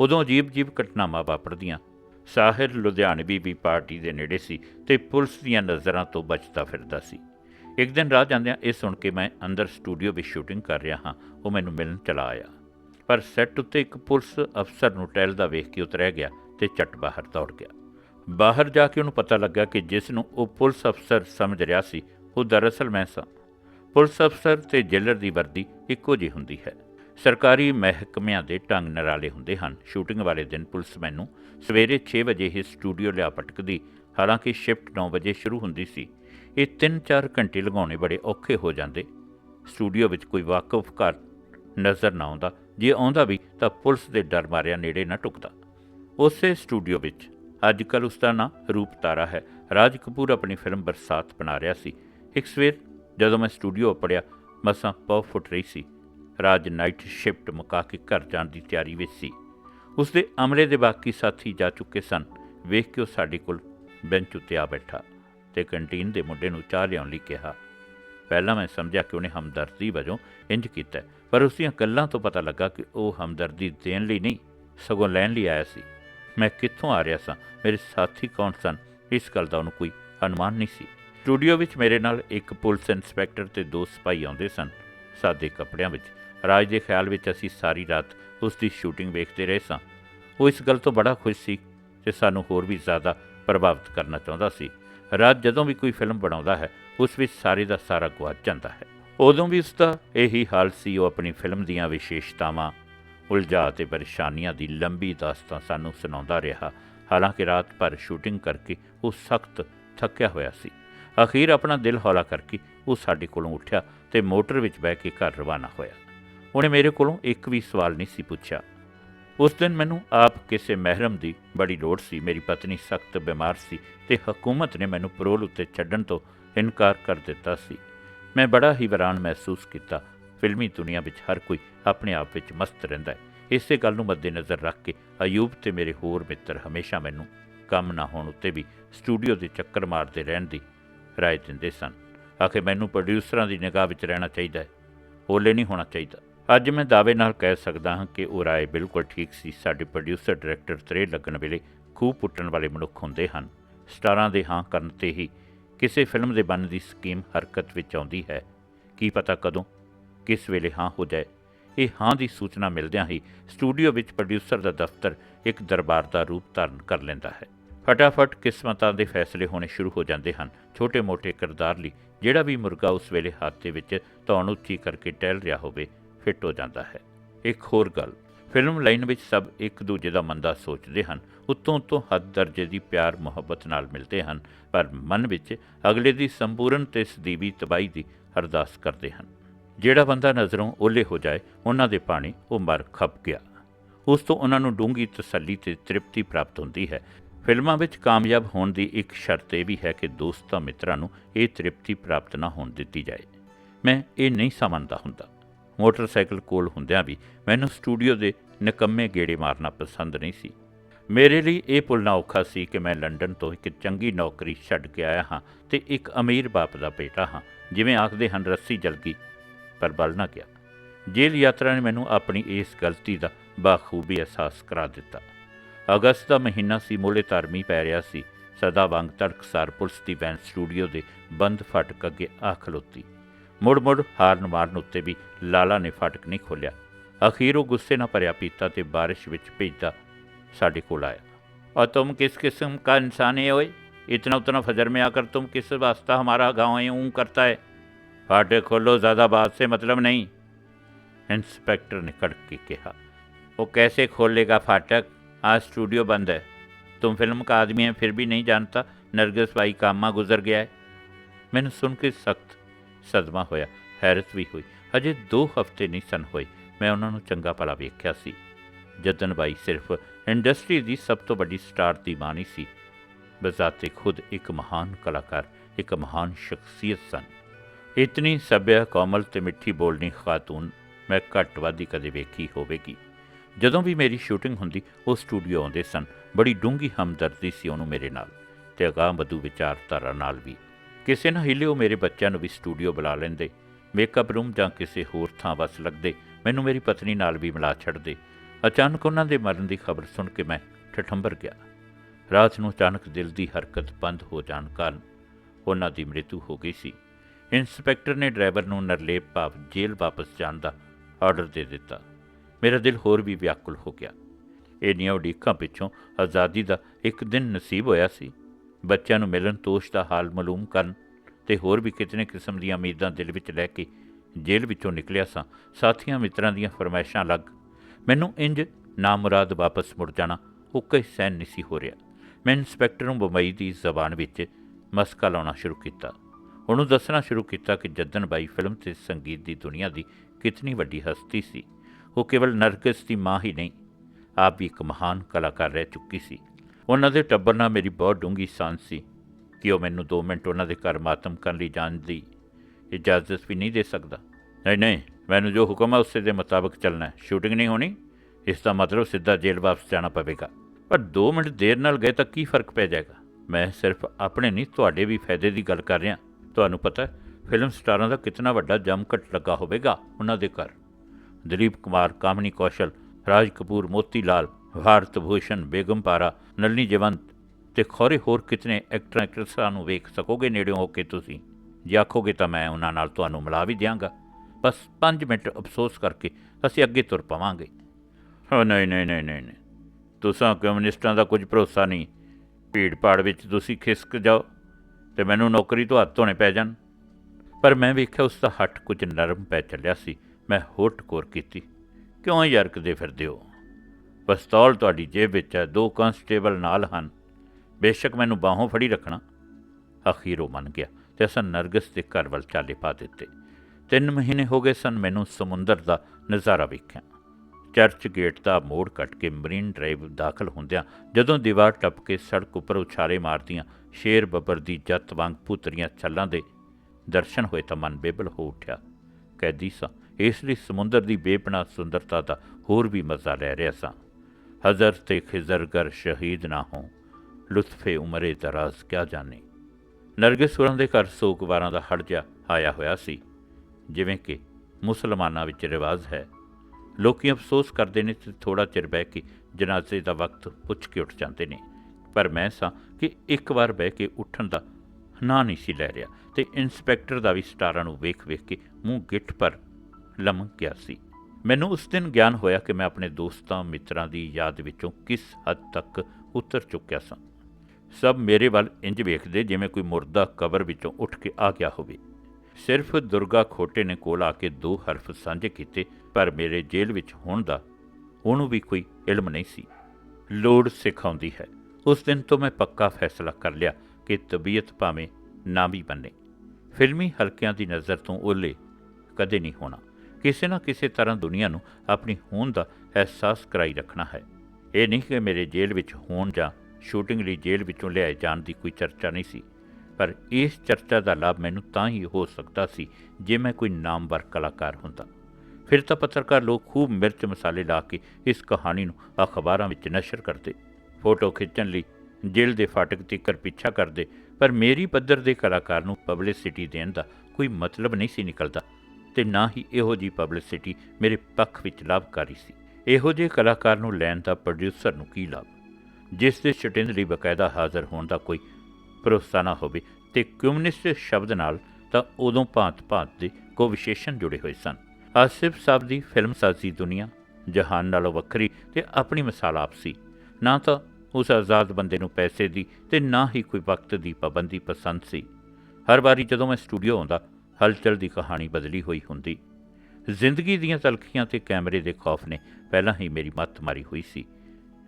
ਉਦੋਂ ਅਜੀਬ-ਅਜੀਬ ਘਟਨਾਵਾਂ ਵਾਪਰਦੀਆਂ। ਸਾਹਿਰ ਲੁਧਿਆਣਵੀ ਵੀ ਪਾਰਟੀ ਦੇ ਨੇੜੇ ਸੀ ਤੇ ਪੁਲਿਸ ਦੀਆਂ ਨਜ਼ਰਾਂ ਤੋਂ ਬਚਦਾ ਫਿਰਦਾ ਸੀ। ਇੱਕ ਦਿਨ ਰਾਹ ਜਾਂਦਿਆਂ ਇਹ ਸੁਣ ਕੇ ਮੈਂ ਅੰਦਰ ਸਟੂਡੀਓ ਵਿੱਚ ਸ਼ੂਟਿੰਗ ਕਰ ਰਿਹਾ ਹਾਂ, ਉਹ ਮੈਨੂੰ ਮਿਲਣ ਚਲਾ ਆਇਆ। ਪਰ ਸੈੱਟ ਉੱਤੇ ਇੱਕ ਪੁਲਿਸ ਅਫਸਰ ਨੂੰ ਟਹਿਲਦਾ ਵੇਖ ਕੇ ਉਤਰਿਆ ਗਿਆ ਤੇ ਝਟ ਬਾਹਰ ਦੌੜ ਗਿਆ। ਬਾਹਰ ਜਾ ਕੇ ਉਹਨੂੰ ਪਤਾ ਲੱਗਾ ਕਿ ਜਿਸ ਨੂੰ ਉਹ ਪੁਲਿਸ ਅਫਸਰ ਸਮਝ ਰਿਹਾ ਸੀ, ਉਹ ਦਰਅਸਲ ਮੈਂ ਸਾਂ। ਪੁਲਿਸ ਅਫਸਰ ਤੇ ਜੇਲਰ ਦੀ ਵਰਦੀ ਇੱਕੋ ਜਿਹੀ ਹੁੰਦੀ ਹੈ। ਸਰਕਾਰੀ ਮਹਿਕਮਿਆਂ ਦੇ ਢੰਗ ਨਰਾਲੇ ਹੁੰਦੇ ਹਨ। ਸ਼ੂਟਿੰਗ ਵਾਲੇ ਦਿਨ ਪੁਲਿਸ ਮੈਨੂੰ ਸਵੇਰੇ 6 ਵਜੇ ਹੀ ਸਟੂਡੀਓ ਲਿਆ ਪਟਕਦੀ ਹਾਲਾਂਕਿ ਸ਼ਿਫਟ 9 ਵਜੇ ਸ਼ੁਰੂ ਹੁੰਦੀ ਸੀ। ਇਹ 3-4 ਘੰਟੇ ਲਗਾਉਣੇ ਬੜੇ ਔਖੇ ਹੋ ਜਾਂਦੇ। ਸਟੂਡੀਓ ਵਿੱਚ ਕੋਈ ਵਾਕਫ ਘਰ ਨਜ਼ਰ ਨਾ ਆਉਂਦਾ। ਜੇ ਆਉਂਦਾ ਵੀ ਤਾਂ ਪੁਲਿਸ ਦੇ ਡਰ ਮਾਰਿਆ ਨੇੜੇ ਨਾ ਟੁਕਦਾ। ਉਸੇ ਸਟੂਡੀਓ ਵਿੱਚ ਅੱਜ ਕੱਲ ਉਸ ਦਾ ਨਾਂ ਰੂਪ ਤਾਰਾ ਹੈ। ਰਾਜ ਕਪੂਰ ਆਪਣੀ ਫਿਲਮ ਬਰਸਾਤ ਬਣਾ ਰਿਹਾ ਸੀ। ਇੱਕ ਸਵੇਰ ਜਦੋਂ ਮੈਂ ਸਟੂਡੀਓ ਪੜਿਆ ਮਸਾਂ ਪੌ ਫੁੱਟ ਰਹੀ ਸੀ। ਰਾਜ ਨਾਈਟ ਸ਼ਿਫਟ ਮੁਕਾ ਕੇ ਘਰ ਜਾਣ ਦੀ ਤਿਆਰੀ ਵਿੱਚ ਸੀ। ਉਸ ਦੇ ਅਮਰੇ ਦੇ ਬਾਕੀ ਸਾਥੀ ਜਾ ਚੁੱਕੇ ਸਨ। ਵੇਖ ਕੇ ਉਹ ਸਾਡੇ ਕੋਲ ਬੈਂਚ ਉੱਤੇ ਆ ਬੈਠਾ ਤੇ ਕੰਟੀਨ ਦੇ ਮੁੰਡੇ ਨੂੰ ਚਾਹ ਲਿਆਉਣ ਲਈ ਕਿਹਾ। ਪਹਿਲਾਂ ਮੈਂ ਸਮਝਿਆ ਕਿ ਉਹਨੇ ਹਮਦਰਦੀ ਵਜੋਂ ਇੰਜ ਕੀਤਾ, ਪਰ ਉਸ ਦੀਆਂ ਗੱਲਾਂ ਤੋਂ ਪਤਾ ਲੱਗਾ ਕਿ ਉਹ ਹਮਦਰਦੀ ਦੇਣ ਲਈ ਨਹੀਂ, ਸਗੋਂ ਲੈਣ ਲਈ ਆਇਆ ਸੀ। ਮੈਂ ਕਿੱਥੋਂ ਆ ਰਿਹਾ ਸਾਂ? ਮੇਰੇ ਸਾਥੀ ਕੌਣ ਸਨ? ਇਸ ਗੱਲ ਦਾ ਉਹਨੂੰ ਕੋਈ ਅਨੁਮਾਨ ਨਹੀਂ ਸੀ। ਸਟੂਡੀਓ ਵਿੱਚ ਮੇਰੇ ਨਾਲ ਇੱਕ ਪੁਲਿਸ ਇੰਸਪੈਕਟਰ ਤੇ ਦੋ ਸਿਪਾਹੀ ਆਉਂਦੇ ਸਨ। ਸਾਦੇ ਕੱਪੜਿਆਂ ਵਿੱਚ ਰਾਜ ਦੇ ਖਿਆਲ ਵਿੱਚ ਅਸੀਂ ਸਾਰੀ ਰਾਤ ਉਸ ਦੀ ਸ਼ੂਟਿੰਗ ਵੇਖਦੇ ਰਹੇ ਸਾਂ। ਉਹ ਇਸ ਗੱਲ ਤੋਂ ਬੜਾ ਖੁਸ਼ ਸੀ ਤੇ ਸਾਨੂੰ ਹੋਰ ਵੀ ਜ਼ਿਆਦਾ ਪ੍ਰਭਾਵਿਤ ਕਰਨਾ ਚਾਹੁੰਦਾ ਸੀ। ਰਾਜ ਜਦੋਂ ਵੀ ਕੋਈ ਫਿਲਮ ਬਣਾਉਂਦਾ ਹੈ, ਉਸ ਵਿੱਚ ਸਾਰੇ ਦਾ ਸਾਰਾ ਗੁਆਚ ਜਾਂਦਾ ਹੈ। ਉਦੋਂ ਵੀ ਉਸ ਦਾ ਇਹੀ ਹਾਲ ਸੀ, ਉਹ ਆਪਣੀ ਫਿਲਮ ਦੀਆਂ ਵਿਸ਼ੇਸ਼ਤਾਵਾਂ, ਉਲਝਾ ਤੇ ਪਰੇਸ਼ਾਨੀਆਂ ਦੀ ਲੰਬੀ ਦਾਸਤਾਨ ਸਾਨੂੰ ਸੁਣਾਉਂਦਾ ਰਿਹਾ। ਹਾਲਾਂਕਿ ਰਾਤ ਭਰ ਸ਼ੂਟਿੰਗ ਕਰਕੇ ਉਹ ਸਖਤ ਥੱਕਿਆ ਹੋਇਆ ਸੀ। ਅਖੀਰ ਆਪਣਾ ਦਿਲ ਹੌਲਾ ਕਰਕੇ ਉਹ ਸਾਡੇ ਕੋਲੋਂ ਉੱਠਿਆ ਤੇ ਮੋਟਰ ਵਿੱਚ ਬਹਿ ਕੇ ਘਰ ਰਵਾਨਾ ਹੋਇਆ। ਉਹਨੇ ਮੇਰੇ ਕੋਲੋਂ ਇੱਕ ਵੀ ਸਵਾਲ ਨਹੀਂ ਸੀ ਪੁੱਛਿਆ। ਉਸ ਦਿਨ ਮੈਨੂੰ ਆਪ ਕਿਸੇ ਮਹਿਰਮ ਦੀ ਬੜੀ ਲੋੜ ਸੀ, ਮੇਰੀ ਪਤਨੀ ਸਖਤ ਬਿਮਾਰ ਸੀ ਤੇ ਹਕੂਮਤ ਨੇ ਮੈਨੂੰ ਪਰੋਲ ਉੱਤੇ ਛੱਡਣ ਤੋਂ ਇਨਕਾਰ ਕਰ ਦਿੱਤਾ ਸੀ। ਮੈਂ ਬੜਾ ਹੀ ਹੈਰਾਨ ਮਹਿਸੂਸ ਕੀਤਾ, ਫਿਲਮੀ ਦੁਨੀਆ ਵਿੱਚ ਹਰ ਕੋਈ ਆਪਣੇ ਆਪ ਵਿੱਚ ਮਸਤ ਰਹਿੰਦਾ ਹੈ। ਇਸੇ ਗੱਲ ਨੂੰ ਮੱਦੇਨਜ਼ਰ ਰੱਖ ਕੇ ਅਯੂਬ ਤੇ ਮੇਰੇ ਹੋਰ ਮਿੱਤਰ ਹਮੇਸ਼ਾ ਮੈਨੂੰ ਕੰਮ ਨਾ ਹੋਣ ਉੱਤੇ ਵੀ ਸਟੂਡੀਓ ਦੇ ਚੱਕਰ ਮਾਰਦੇ ਰਹਿਣ ਦੀ ਰਾਏ ਦਿੰਦੇ ਸਨ। ਆਖੇ, ਮੈਨੂੰ ਪ੍ਰੋਡਿਊਸਰਾਂ ਦੀ ਨਿਗਾਹ ਵਿੱਚ ਰਹਿਣਾ ਚਾਹੀਦਾ ਹੈ, ਹੋਲੇ ਨਹੀਂ ਹੋਣਾ ਚਾਹੀਦਾ। ਅੱਜ ਮੈਂ ਦਾਅਵੇ ਨਾਲ ਕਹਿ ਸਕਦਾ ਹਾਂ ਕਿ ਉਹ ਰਾਏ ਬਿਲਕੁਲ ਠੀਕ ਸੀ। ਸਾਡੇ ਪ੍ਰੋਡਿਊਸਰ ਡਾਇਰੈਕਟਰ ਤਰੇ ਲੱਗਣ ਵੇਲੇ ਖੂਹ ਪੁੱਟਣ ਵਾਲੇ ਮਨੁੱਖ ਹੁੰਦੇ ਹਨ। ਸਟਾਰਾਂ ਦੇ ਹਾਂ ਕਰਨ ਤੇ ਹੀ ਕਿਸੇ ਫਿਲਮ ਦੇ ਬਣਨ ਦੀ ਸਕੀਮ ਹਰਕਤ ਵਿੱਚ ਆਉਂਦੀ ਹੈ। ਕੀ ਪਤਾ ਕਦੋਂ, ਕਿਸ ਵੇਲੇ ਹਾਂ ਹੋ ਜਾਏ। ਇਹ ਹਾਂ ਦੀ ਸੂਚਨਾ ਮਿਲਦਿਆਂ ਹੀ ਸਟੂਡੀਓ ਵਿੱਚ ਪ੍ਰੋਡਿਊਸਰ ਦਾ ਦਫ਼ਤਰ ਇੱਕ ਦਰਬਾਰ ਦਾ ਰੂਪ ਧਾਰਨ ਕਰ ਲੈਂਦਾ ਹੈ। ਫਟਾਫਟ ਕਿਸਮਤਾਂ ਦੇ ਫੈਸਲੇ ਹੋਣੇ ਸ਼ੁਰੂ ਹੋ ਜਾਂਦੇ ਹਨ। ਛੋਟੇ-ਮੋਟੇ ਕਿਰਦਾਰ ਲਈ ਜਿਹੜਾ ਵੀ ਮੁਰਗਾ ਉਸ ਵੇਲੇ ਹੱਥ ਦੇ ਵਿੱਚ ਧੌਣ ਉੱਚੀ ਕਰਕੇ ਟਹਿਲ ਰਿਹਾ ਹੋਵੇ ਫਿੱਟ ਹੋ ਜਾਂਦਾ ਹੈ। ਇੱਕ ਹੋਰ ਗੱਲ, ਫਿਲਮ ਲਾਈਨ ਵਿੱਚ ਸਭ ਇੱਕ ਦੂਜੇ ਦਾ ਮੰਦਾ ਸੋਚਦੇ ਹਨ, ਉੱਤੋਂ ਉੱਤੋਂ ਹੱਦ ਦਰਜੇ ਦੀ ਪਿਆਰ, ਮੁਹੱਬਤ ਨਾਲ ਮਿਲਦੇ ਹਨ, ਪਰ ਮਨ ਵਿੱਚ ਅਗਲੇ ਦੀ ਸੰਪੂਰਨ ਤੇ ਸਦੀਵੀ ਤਬਾਈ ਦੀ ਅਰਦਾਸ ਕਰਦੇ ਹਨ। ਜਿਹੜਾ ਬੰਦਾ ਨਜ਼ਰੋਂ ਓਲੇ ਹੋ ਜਾਏ, ਉਹਨਾਂ ਦੇ ਪਾਣੀ ਉਹ ਮਰ ਖੱਪ ਗਿਆ। ਉਸ ਤੋਂ ਉਹਨਾਂ ਨੂੰ ਡੂੰਗੀ ਤਸੱਲੀ ਤੇ ਤ੍ਰਿਪਤੀ ਪ੍ਰਾਪਤ ਹੁੰਦੀ ਹੈ। ਫਿਲਮਾਂ ਵਿੱਚ ਕਾਮਯਾਬ ਹੋਣ ਦੀ ਇੱਕ ਸ਼ਰਤ ਇਹ ਵੀ ਹੈ ਕਿ ਦੋਸਤਾਂ ਮਿੱਤਰਾਂ ਨੂੰ ਇਹ ਤ੍ਰਿਪਤੀ ਪ੍ਰਾਪਤ ਨਾ ਹੋਣ ਦਿੱਤੀ ਜਾਏ। ਮੈਂ ਇਹ ਨਹੀਂ ਸਮਝਦਾ ਹੁੰਦਾ। ਮੋਟਰਸਾਈਕਲ ਕੋਲ ਹੁੰਦਿਆਂ ਵੀ ਮੈਨੂੰ ਸਟੂਡੀਓ ਦੇ ਨਿਕੰਮੇ ਗੇੜੇ ਮਾਰਨਾ ਪਸੰਦ ਨਹੀਂ ਸੀ। ਮੇਰੇ ਲਈ ਇਹ ਭੁੱਲਣਾ ਔਖਾ ਸੀ ਕਿ ਮੈਂ ਲੰਡਨ ਤੋਂ ਇੱਕ ਚੰਗੀ ਨੌਕਰੀ ਛੱਡ ਕੇ ਆਇਆ ਹਾਂ ਤੇ ਇੱਕ ਅਮੀਰ ਬਾਪ ਦਾ ਬੇਟਾ ਹਾਂ, ਜਿਵੇਂ ਆਖਦੇ ਹਨ, ਰੱਸੀ ਜਲ ਗਈ, ਪਰ ਬਲ ਨਾ ਗਿਆ। ਜੇਲ੍ਹ ਯਾਤਰਾ ਨੇ ਮੈਨੂੰ ਆਪਣੀ ਇਸ ਗਲਤੀ ਦਾ ਬਾਖੂਬੀ ਅਹਿਸਾਸ ਕਰਾ ਦਿੱਤਾ। ਅਗਸਤ ਦਾ ਮਹੀਨਾ ਸੀ ਮੋਲੇ ਧਰਮੀ ਪੈ ਰਿਹਾ ਸੀ। ਸਦਾ ਵਾਂਗ ਤੜਕਸਾਰ ਪੁਲਿਸ ਦੀ ਵੈਨ ਸਟੂਡੀਓ ਦੇ ਬੰਦ ਫਾਟਕ ਅੱਗੇ ਆ ਖਲੋਤੀ ਮੁੜ ਮੁੜ ਹਾਰਨ ਮਾਰਨ ਉੱਤੇ ਵੀ ਲਾਲਾ ਨੇ ਫਾਟਕ ਨਹੀਂ ਖੋਲਿਆ ਅਖੀਰ ਉਹ ਗੁੱਸੇ ਨਾਲ ਭਰਿਆ ਪੀਤਾ ਤੇ ਬਾਰਿਸ਼ ਵਿੱਚ ਭੇਜਦਾ ਸਾਡੇ ਕੋਲ ਆਇਆ और तुम किस किस्म का इंसान है ओए इतना उतना फजर में आकर तुम किस वास्ता हमारा गांव है ऊँ करता है फाटे खोलो ज़्यादा बात से मतलब नहीं इंस्पेक्टर ने कड़क के कहा वो कैसे खोलेगा फाटक आज स्टूडियो बंद है तुम फिल्म का आदमी है फिर भी नहीं जानता नरगिस भाई कामा गुजर गया है ਮੈਨੂੰ ਸੁਣ ਕੇ ਸਖਤ ਸਦਮਾ ਹੋਇਆ, ਹੈਰਤ ਵੀ ਹੋਈ। ਹਜੇ 2 ਹਫ਼ਤੇ ਨਹੀਂ ਸਨ ਹੋਏ, ਮੈਂ ਉਹਨਾਂ ਨੂੰ ਚੰਗਾ ਭਲਾ ਵੇਖਿਆ ਸੀ। ਜਤਨ ਬਾਈ ਸਿਰਫ ਇੰਡਸਟਰੀ ਦੀ ਸਭ ਤੋਂ ਵੱਡੀ ਸਟਾਰ ਦੀ ਬਾਣੀ ਸੀ। ਬਜ਼ਾਤੇ ਖੁਦ ਇੱਕ ਮਹਾਨ ਕਲਾਕਾਰ, ਇੱਕ ਮਹਾਨ ਸ਼ਖਸੀਅਤ ਸਨ। ਇਤਨੀ ਸਭਿਆ ਕੋਮਲ ਤੇ ਮਿੱਠੀ ਬੋਲਣੀ ਖਾਤੂਨ ਮੈਂ ਘੱਟ ਵੱਧ ਕਦੇ ਵੇਖੀ ਹੋਵੇਗੀ। ਜਦੋਂ ਵੀ ਮੇਰੀ ਸ਼ੂਟਿੰਗ ਹੁੰਦੀ, ਉਹ ਸਟੂਡੀਓ ਆਉਂਦੇ ਸਨ। ਬੜੀ ਡੂੰਗੀ ਹਮਦਰਦੀ ਸੀ ਉਹਨੂੰ ਮੇਰੇ ਨਾਲ ਤੇ ਅਗਾਂਹ ਵਧੂ ਵਿਚਾਰਧਾਰਾ ਨਾਲ ਵੀ। ਕਿਸੇ ਨਾ ਹਿੱਲੇ ਉਹ ਮੇਰੇ ਬੱਚਿਆਂ ਨੂੰ ਵੀ ਸਟੂਡੀਓ ਬੁਲਾ ਲੈਂਦੇ। ਮੇਕਅਪ ਰੂਮ ਜਾਂ ਕਿਸੇ ਹੋਰ ਥਾਂ ਵਸ ਲੱਗਦੇ। ਮੈਨੂੰ ਮੇਰੀ ਪਤਨੀ ਨਾਲ ਵੀ ਮਿਲਾ ਛੱਡਦੇ। ਅਚਾਨਕ ਉਹਨਾਂ ਦੇ ਮਰਨ ਦੀ ਖਬਰ ਸੁਣ ਕੇ ਮੈਂ ਠਠੰਬਰ ਗਿਆ। ਰਾਤ ਨੂੰ ਅਚਾਨਕ ਦਿਲ ਦੀ ਹਰਕਤ ਬੰਦ ਹੋ ਜਾਣ ਕਾਰਨ ਉਹਨਾਂ ਦੀ ਮ੍ਰਿਤੂ ਹੋ ਗਈ ਸੀ। ਇੰਸਪੈਕਟਰ ਨੇ ਡਰਾਈਵਰ ਨੂੰ ਨਰਲੇਪ ਭਾਵ ਜੇਲ੍ਹ ਵਾਪਸ ਜਾਣ ਦਾ ਆਰਡਰ ਦੇ ਦਿੱਤਾ। ਮੇਰਾ ਦਿਲ ਹੋਰ ਵੀ ਵਿਆਕੁਲ ਹੋ ਗਿਆ। ਇੰਨੀਆਂ ਉਡੀਕਾਂ ਪਿੱਛੋਂ ਆਜ਼ਾਦੀ ਦਾ ਇੱਕ ਦਿਨ ਨਸੀਬ ਹੋਇਆ ਸੀ। ਬੱਚਿਆਂ ਨੂੰ ਮਿਲਣ, ਤੋਸ਼ ਦਾ ਹਾਲ ਮਾਲੂਮ ਕਰਨ ਤੇ ਹੋਰ ਵੀ ਕਿਤਨੇ ਕਿਸਮ ਦੀਆਂ ਉਮੀਦਾਂ ਦਿਲ ਵਿੱਚ ਲੈ ਕੇ ਜੇਲ੍ਹ ਵਿੱਚੋਂ ਨਿਕਲਿਆ ਸਾਂ। ਸਾਥੀਆਂ ਮਿੱਤਰਾਂ ਦੀਆਂ ਫਰਮਾਇਸ਼ਾਂ ਲੱਗ ਮੈਨੂੰ ਇੰਜ ਨਾਮੁਰਾਦ ਵਾਪਸ ਮੁੜ ਜਾਣਾ ਉਹ ਕਈ ਸਹਿਨ ਨਹੀਂ ਸੀ ਹੋ ਰਿਹਾ। ਮੈਂ ਇੰਸਪੈਕਟਰ ਨੂੰ ਬੰਬਈ ਦੀ ਜ਼ਬਾਨ ਵਿੱਚ ਮਸਕਾ ਲਾਉਣਾ ਸ਼ੁਰੂ ਕੀਤਾ। ਉਹਨੂੰ ਦੱਸਣਾ ਸ਼ੁਰੂ ਕੀਤਾ ਕਿ ਜੱਦਨ ਬਾਈ ਫਿਲਮ ਤੇ ਸੰਗੀਤ ਦੀ ਦੁਨੀਆ ਦੀ ਕਿਤਨੀ ਵੱਡੀ ਹਸਤੀ ਸੀ। ਉਹ ਕੇਵਲ ਨਰਗਿਸ ਦੀ ਮਾਂ ਹੀ ਨਹੀਂ, ਆਪ ਵੀ ਇੱਕ ਮਹਾਨ ਕਲਾਕਾਰ ਰਹਿ ਚੁੱਕੀ ਸੀ। ਉਹਨਾਂ ਦੇ ਟੱਬਰ ਨਾਲ ਮੇਰੀ ਬਹੁਤ ਡੂੰਗੀ ਸਾਂਝ ਸੀ ਕਿ ਉਹ ਮੈਨੂੰ 2 ਮਿੰਟ ਉਹਨਾਂ ਦੇ ਘਰ ਮਾਤਮ ਕਰਨ ਲਈ ਜਾਣ ਦੀ ਇਜਾਜ਼ਤ ਵੀ ਨਹੀਂ ਦੇ ਸਕਦਾ। ਨਹੀਂ ਨਹੀਂ, ਮੈਨੂੰ ਜੋ ਹੁਕਮ ਹੈ ਉਸੇ ਦੇ ਮੁਤਾਬਕ ਚੱਲਣਾ ਹੈ। ਸ਼ੂਟਿੰਗ ਨਹੀਂ ਹੋਣੀ, ਇਸ ਦਾ ਮਤਲਬ ਸਿੱਧਾ ਜੇਲ੍ਹ ਵਾਪਸ ਜਾਣਾ ਪਵੇਗਾ। ਪਰ 2 ਮਿੰਟ ਦੇਰ ਨਾਲ ਗਏ ਤਾਂ ਕੀ ਫ਼ਰਕ ਪੈ ਜਾਏਗਾ? ਮੈਂ ਸਿਰਫ ਆਪਣੇ ਨਹੀਂ, ਤੁਹਾਡੇ ਵੀ ਫਾਇਦੇ ਦੀ ਗੱਲ ਕਰ ਰਿਹਾ। ਤੁਹਾਨੂੰ ਪਤਾ ਫਿਲਮ ਸਟਾਰਾਂ ਦਾ ਕਿੰਨਾ ਵੱਡਾ ਜਮਕਟ ਲੱਗਾ ਹੋਵੇਗਾ ਉਹਨਾਂ ਦੇ ਘਰ। ਦਲੀਪ ਕੁਮਾਰ, ਕਾਮਨੀ ਕੌਸ਼ਲ, ਰਾਜ ਕਪੂਰ, ਮੋਤੀ ਲਾਲ ਭਾਰਤ ਭੂਸ਼ਣ ਬੇਗਮ ਪਾਰਾ, ਨਲਨੀ ਜਵੰਤ ਤੇ ਖੋਰੇ ਹੋਰ ਕਿਤਨੇ ਐਕਟਰ ਐਕਟਰਸਾਂ ਨੂੰ ਵੇਖ ਸਕੋਗੇ ਨੇੜਿਓਂ ਹੋ ਕੇ ਤੁਸੀਂ? ਜੇ ਆਖੋਗੇ ਤਾਂ ਮੈਂ ਉਹਨਾਂ ਨਾਲ ਤੁਹਾਨੂੰ ਮਿਲਾ ਵੀ ਦਿਆਂਗਾ। ਬਸ 5 ਮਿੰਟ ਅਫਸੋਸ ਕਰਕੇ ਅਸੀਂ ਅੱਗੇ ਤੁਰ ਪਾਵਾਂਗੇ। ਹੋ, ਨਹੀਂ ਨਹੀਂ ਨਹੀਂ ਨਹੀਂ ਨਹੀਂ। ਤੁਸਾਂ ਕਮਿਊਨਿਸਟਾਂ ਦਾ ਕੁਝ ਭਰੋਸਾ ਨਹੀਂ। ਭੀੜ ਭਾੜ ਵਿੱਚ ਤੁਸੀਂ ਖਿਸਕ ਜਾਓ ਤੇ ਮੈਨੂੰ ਨੌਕਰੀ ਤੋਂ ਹੱਥ ਧੋਣੇ ਪੈ ਜਾਣ। ਪਰ ਮੈਂ ਵੇਖਿਆ ਉਸ ਦਾ ਹੱਥ ਕੁਝ ਨਰਮ ਪੈ ਚੱਲਿਆ ਸੀ। ਮੈਂ ਹੋਟ ਕੋਰ ਕੀਤੀ। ਕਿਉਂ ਯਰਕਦੇ ਫਿਰਦੇ ਹੋ? ਪਿਸਤੌਲ ਤੁਹਾਡੀ ਜੇਬ ਵਿੱਚ ਹੈ, ਦੋ ਕਾਂਸਟੇਬਲ ਨਾਲ ਹਨ। ਬੇਸ਼ੱਕ ਮੈਨੂੰ ਬਾਹੋਂ ਫੜੀ ਰੱਖਣਾ। ਅਖੀਰ ਉਹ ਮੰਨ ਗਿਆ ਤੇ ਅਸਾਂ ਨਰਗਸ ਦੇ ਘਰ ਵੱਲ ਚਾਲੇ ਪਾ ਦਿੱਤੇ। ਤਿੰਨ ਮਹੀਨੇ ਹੋ ਗਏ ਸਨ ਮੈਨੂੰ ਸਮੁੰਦਰ ਦਾ ਨਜ਼ਾਰਾ ਵੇਖਿਆ। ਚਰਚ ਗੇਟ ਦਾ ਮੋੜ ਕੱਟ ਕੇ ਮਰੀਨ ਡਰਾਈਵ ਦਾਖਲ ਹੁੰਦਿਆਂ ਜਦੋਂ ਦੀਵਾਰ ਟੱਪ ਕੇ ਸੜਕ ਉੱਪਰ ਉਛਾਲੇ ਮਾਰਦੀਆਂ ਸ਼ੇਰ ਬੱਬਰ ਦੀ ਜੱਤ ਵਾਂਗ ਪੁੱਤਰੀਆਂ ਛੱਲਾਂ ਦੇ ਦਰਸ਼ਨ ਹੋਏ ਤਾਂ ਮਨ ਬੇਬਲ ਹੋ ਉੱਠਿਆ। ਕੈਦੀ ਸਾਂ, ਇਸ ਲਈ ਸਮੁੰਦਰ ਦੀ ਬੇਪਨਾ ਸੁੰਦਰਤਾ ਦਾ ਹੋਰ ਵੀ ਮਜ਼ਾ ਲੈ ਰਿਹਾ ਸਾਂ। ਹਜ਼ਰ ਤੇ ਖਿਜ਼ਰਗਰ ਸ਼ਹੀਦ ਨਾ ਹੋ ਲੁਤਫੇ ਉਮਰੇ ਦਰਾਜ਼ ਕਿਆ ਜਾਣੇ। ਨਰਗਿਸ ਹੋਰਾਂ ਦੇ ਘਰ ਸੋਕਵਾਰਾਂ ਦਾ ਹੜ ਜਾ ਆਇਆ ਹੋਇਆ ਸੀ। ਜਿਵੇਂ ਕਿ ਮੁਸਲਮਾਨਾਂ ਵਿੱਚ ਰਿਵਾਜ ਹੈ। ਲੋਕੀ ਅਫਸੋਸ ਕਰਦੇ ਨੇ ਤੇ ਥੋੜਾ ਚਿਰ ਬਹਿ ਕੇ ਜਨਾਜ਼ੇ ਦਾ ਵਕਤ ਪੁੱਛ ਕੇ ਉੱਠ ਜਾਂਦੇ ਨੇ। ਪਰ ਮੈਂ ਸਾਂ ਕਿ ਇੱਕ ਵਾਰ ਬਹਿ ਕੇ ਉੱਠਣ ਦਾ ਨਾਂ ਨਹੀਂ ਸੀ ਲੈ ਰਿਹਾ ਤੇ ਇੰਸਪੈਕਟਰ ਦਾ ਵੀ ਸਟਾਰਾਂ ਨੂੰ ਵੇਖ-ਵੇਖ ਕੇ ਮੂੰਹ ਗਿੱਠ ਪਰ ਲਮਕ ਗਿਆ ਸੀ। ਮੈਨੂੰ ਉਸ ਦਿਨ ਗਿਆਨ ਹੋਇਆ ਕਿ ਮੈਂ ਆਪਣੇ ਦੋਸਤਾਂ ਮਿੱਤਰਾਂ ਦੀ ਯਾਦ ਵਿੱਚੋਂ ਕਿਸ ਹੱਦ ਤੱਕ ਉਤਰ ਚੁੱਕਿਆ ਸਾਂ। ਸਭ ਮੇਰੇ ਵੱਲ ਇੰਜ ਵੇਖਦੇ ਜਿਵੇਂ ਕੋਈ ਮੁਰਦਾ ਕਬਰ ਵਿੱਚੋਂ ਉੱਠ ਕੇ ਆ ਗਿਆ ਹੋਵੇ। ਸਿਰਫ ਦੁਰਗਾ ਖੋਟੇ ਨੇ ਕੋਲ ਆ ਕੇ ਦੋ ਹਰਫ ਸਾਂਝੇ ਕੀਤੇ, ਪਰ ਮੇਰੇ ਜੇਲ੍ਹ ਵਿੱਚ ਹੋਣ ਦਾ ਉਹਨੂੰ ਵੀ ਕੋਈ ਇਲਮ ਨਹੀਂ ਸੀ। ਲੋੜ ਸਿਖਾਉਂਦੀ ਹੈ। ਉਸ ਦਿਨ ਤੋਂ ਮੈਂ ਪੱਕਾ ਫੈਸਲਾ ਕਰ ਲਿਆ ਕਿ ਤਬੀਅਤ ਭਾਵੇਂ ਨਾ ਵੀ ਬੰਨੇ। ਫਿਲਮੀ ਹਲਕਿਆਂ ਦੀ ਨਜ਼ਰ ਤੋਂ ਓਲੇ ਕਦੇ ਨਹੀਂ ਹੋਣਾ। ਕਿਸੇ ਨਾ ਕਿਸੇ ਤਰ੍ਹਾਂ ਦੁਨੀਆ ਨੂੰ ਆਪਣੀ ਹੋਂਦ ਦਾ ਅਹਿਸਾਸ ਕਰਾਈ ਰੱਖਣਾ ਹੈ। ਇਹ ਨਹੀਂ ਕਿ ਮੇਰੇ ਜੇਲ੍ਹ ਵਿੱਚ ਹੋਣ ਜਾਂ ਸ਼ੂਟਿੰਗ ਲਈ ਜੇਲ੍ਹ ਵਿੱਚੋਂ ਲਿਆਏ ਜਾਣ ਦੀ ਕੋਈ ਚਰਚਾ ਨਹੀਂ ਸੀ, ਪਰ ਇਸ ਚਰਚਾ ਦਾ ਲਾਭ ਮੈਨੂੰ ਤਾਂ ਹੀ ਹੋ ਸਕਦਾ ਸੀ ਜੇ ਮੈਂ ਕੋਈ ਨਾਮਵਰ ਕਲਾਕਾਰ ਹੁੰਦਾ। ਫਿਰ ਤਾਂ ਪੱਤਰਕਾਰ ਲੋਕ ਖੂਬ ਮਿਰਚ ਮਸਾਲੇ ਲਾ ਕੇ ਇਸ ਕਹਾਣੀ ਨੂੰ ਅਖਬਾਰਾਂ ਵਿੱਚ ਨਸ਼ਰ ਕਰਦੇ, ਫੋਟੋ ਖਿੱਚਣ ਲਈ ਜੇਲ੍ਹ ਦੇ ਫਾਟਕ ਤੀਕਰ ਪਿੱਛਾ ਕਰਦੇ, ਪਰ ਮੇਰੀ ਪੱਧਰ ਦੇ ਕਲਾਕਾਰ ਨੂੰ ਪਬਲਿਸਿਟੀ ਦੇਣ ਦਾ ਕੋਈ ਮਤਲਬ ਨਹੀਂ ਸੀ ਨਿਕਲਦਾ। ਤੇ ਨਾ ਹੀ ਇਹੋ ਜੀ ਪਬਲਿਸਿਟੀ ਮੇਰੇ ਪੱਖ ਵਿੱਚ ਲਾਭਕਾਰੀ ਸੀ। ਇਹੋ ਜਿਹੇ ਕਲਾਕਾਰ ਨੂੰ ਲੈਣ ਦਾ ਪ੍ਰੋਡਿਊਸਰ ਨੂੰ ਕੀ ਲਾਭ? ਜਿਸ ਦੇ ਸ਼ਟਿੰਦ ਲਈ ਬਕਾਇਦਾ ਹਾਜ਼ਰ ਹੋਣ ਦਾ ਕੋਈ ਭਰੋਸਾ ਨਾ ਹੋਵੇ ਤੇ ਕਮਿਊਨਿਸਟ ਸ਼ਬਦ ਨਾਲ ਤਾਂ ਉਦੋਂ ਭਾਂਤ-ਭਾਂਤ ਦੇ ਕੋ ਵਿਸ਼ੇਸ਼ਣ ਜੁੜੇ ਹੋਏ ਸਨ। ਆਸਿਫ ਸਾਹਿਬ ਦੀ ਫਿਲਮਸਾਜ਼ੀ ਦੁਨੀਆ, ਜਹਾਨ ਨਾਲੋਂ ਵੱਖਰੀ ਤੇ ਆਪਣੀ ਮਿਸਾਲ ਆਪ ਸੀ। ਨਾ ਤਾਂ ਉਸ ਆਜ਼ਾਦ ਬੰਦੇ ਨੂੰ ਪੈਸੇ ਦੀ ਤੇ ਨਾ ਹੀ ਕੋਈ ਵਕਤ ਦੀ ਪਾਬੰਦੀ ਪਸੰਦ ਸੀ। ਹਰ ਵਾਰੀ ਜਦੋਂ ਮੈਂ ਸਟੂਡੀਓ ਆਉਂਦਾ ਹਲਚਲ ਦੀ ਕਹਾਣੀ ਬਦਲੀ ਹੋਈ ਹੁੰਦੀ। ਜ਼ਿੰਦਗੀ ਦੀਆਂ ਤਲਖੀਆਂ ਤੇ ਕੈਮਰੇ ਦੇ ਖੌਫ ਨੇ ਪਹਿਲਾਂ ਹੀ ਮੇਰੀ ਮੱਤ ਮਾਰੀ ਹੋਈ ਸੀ।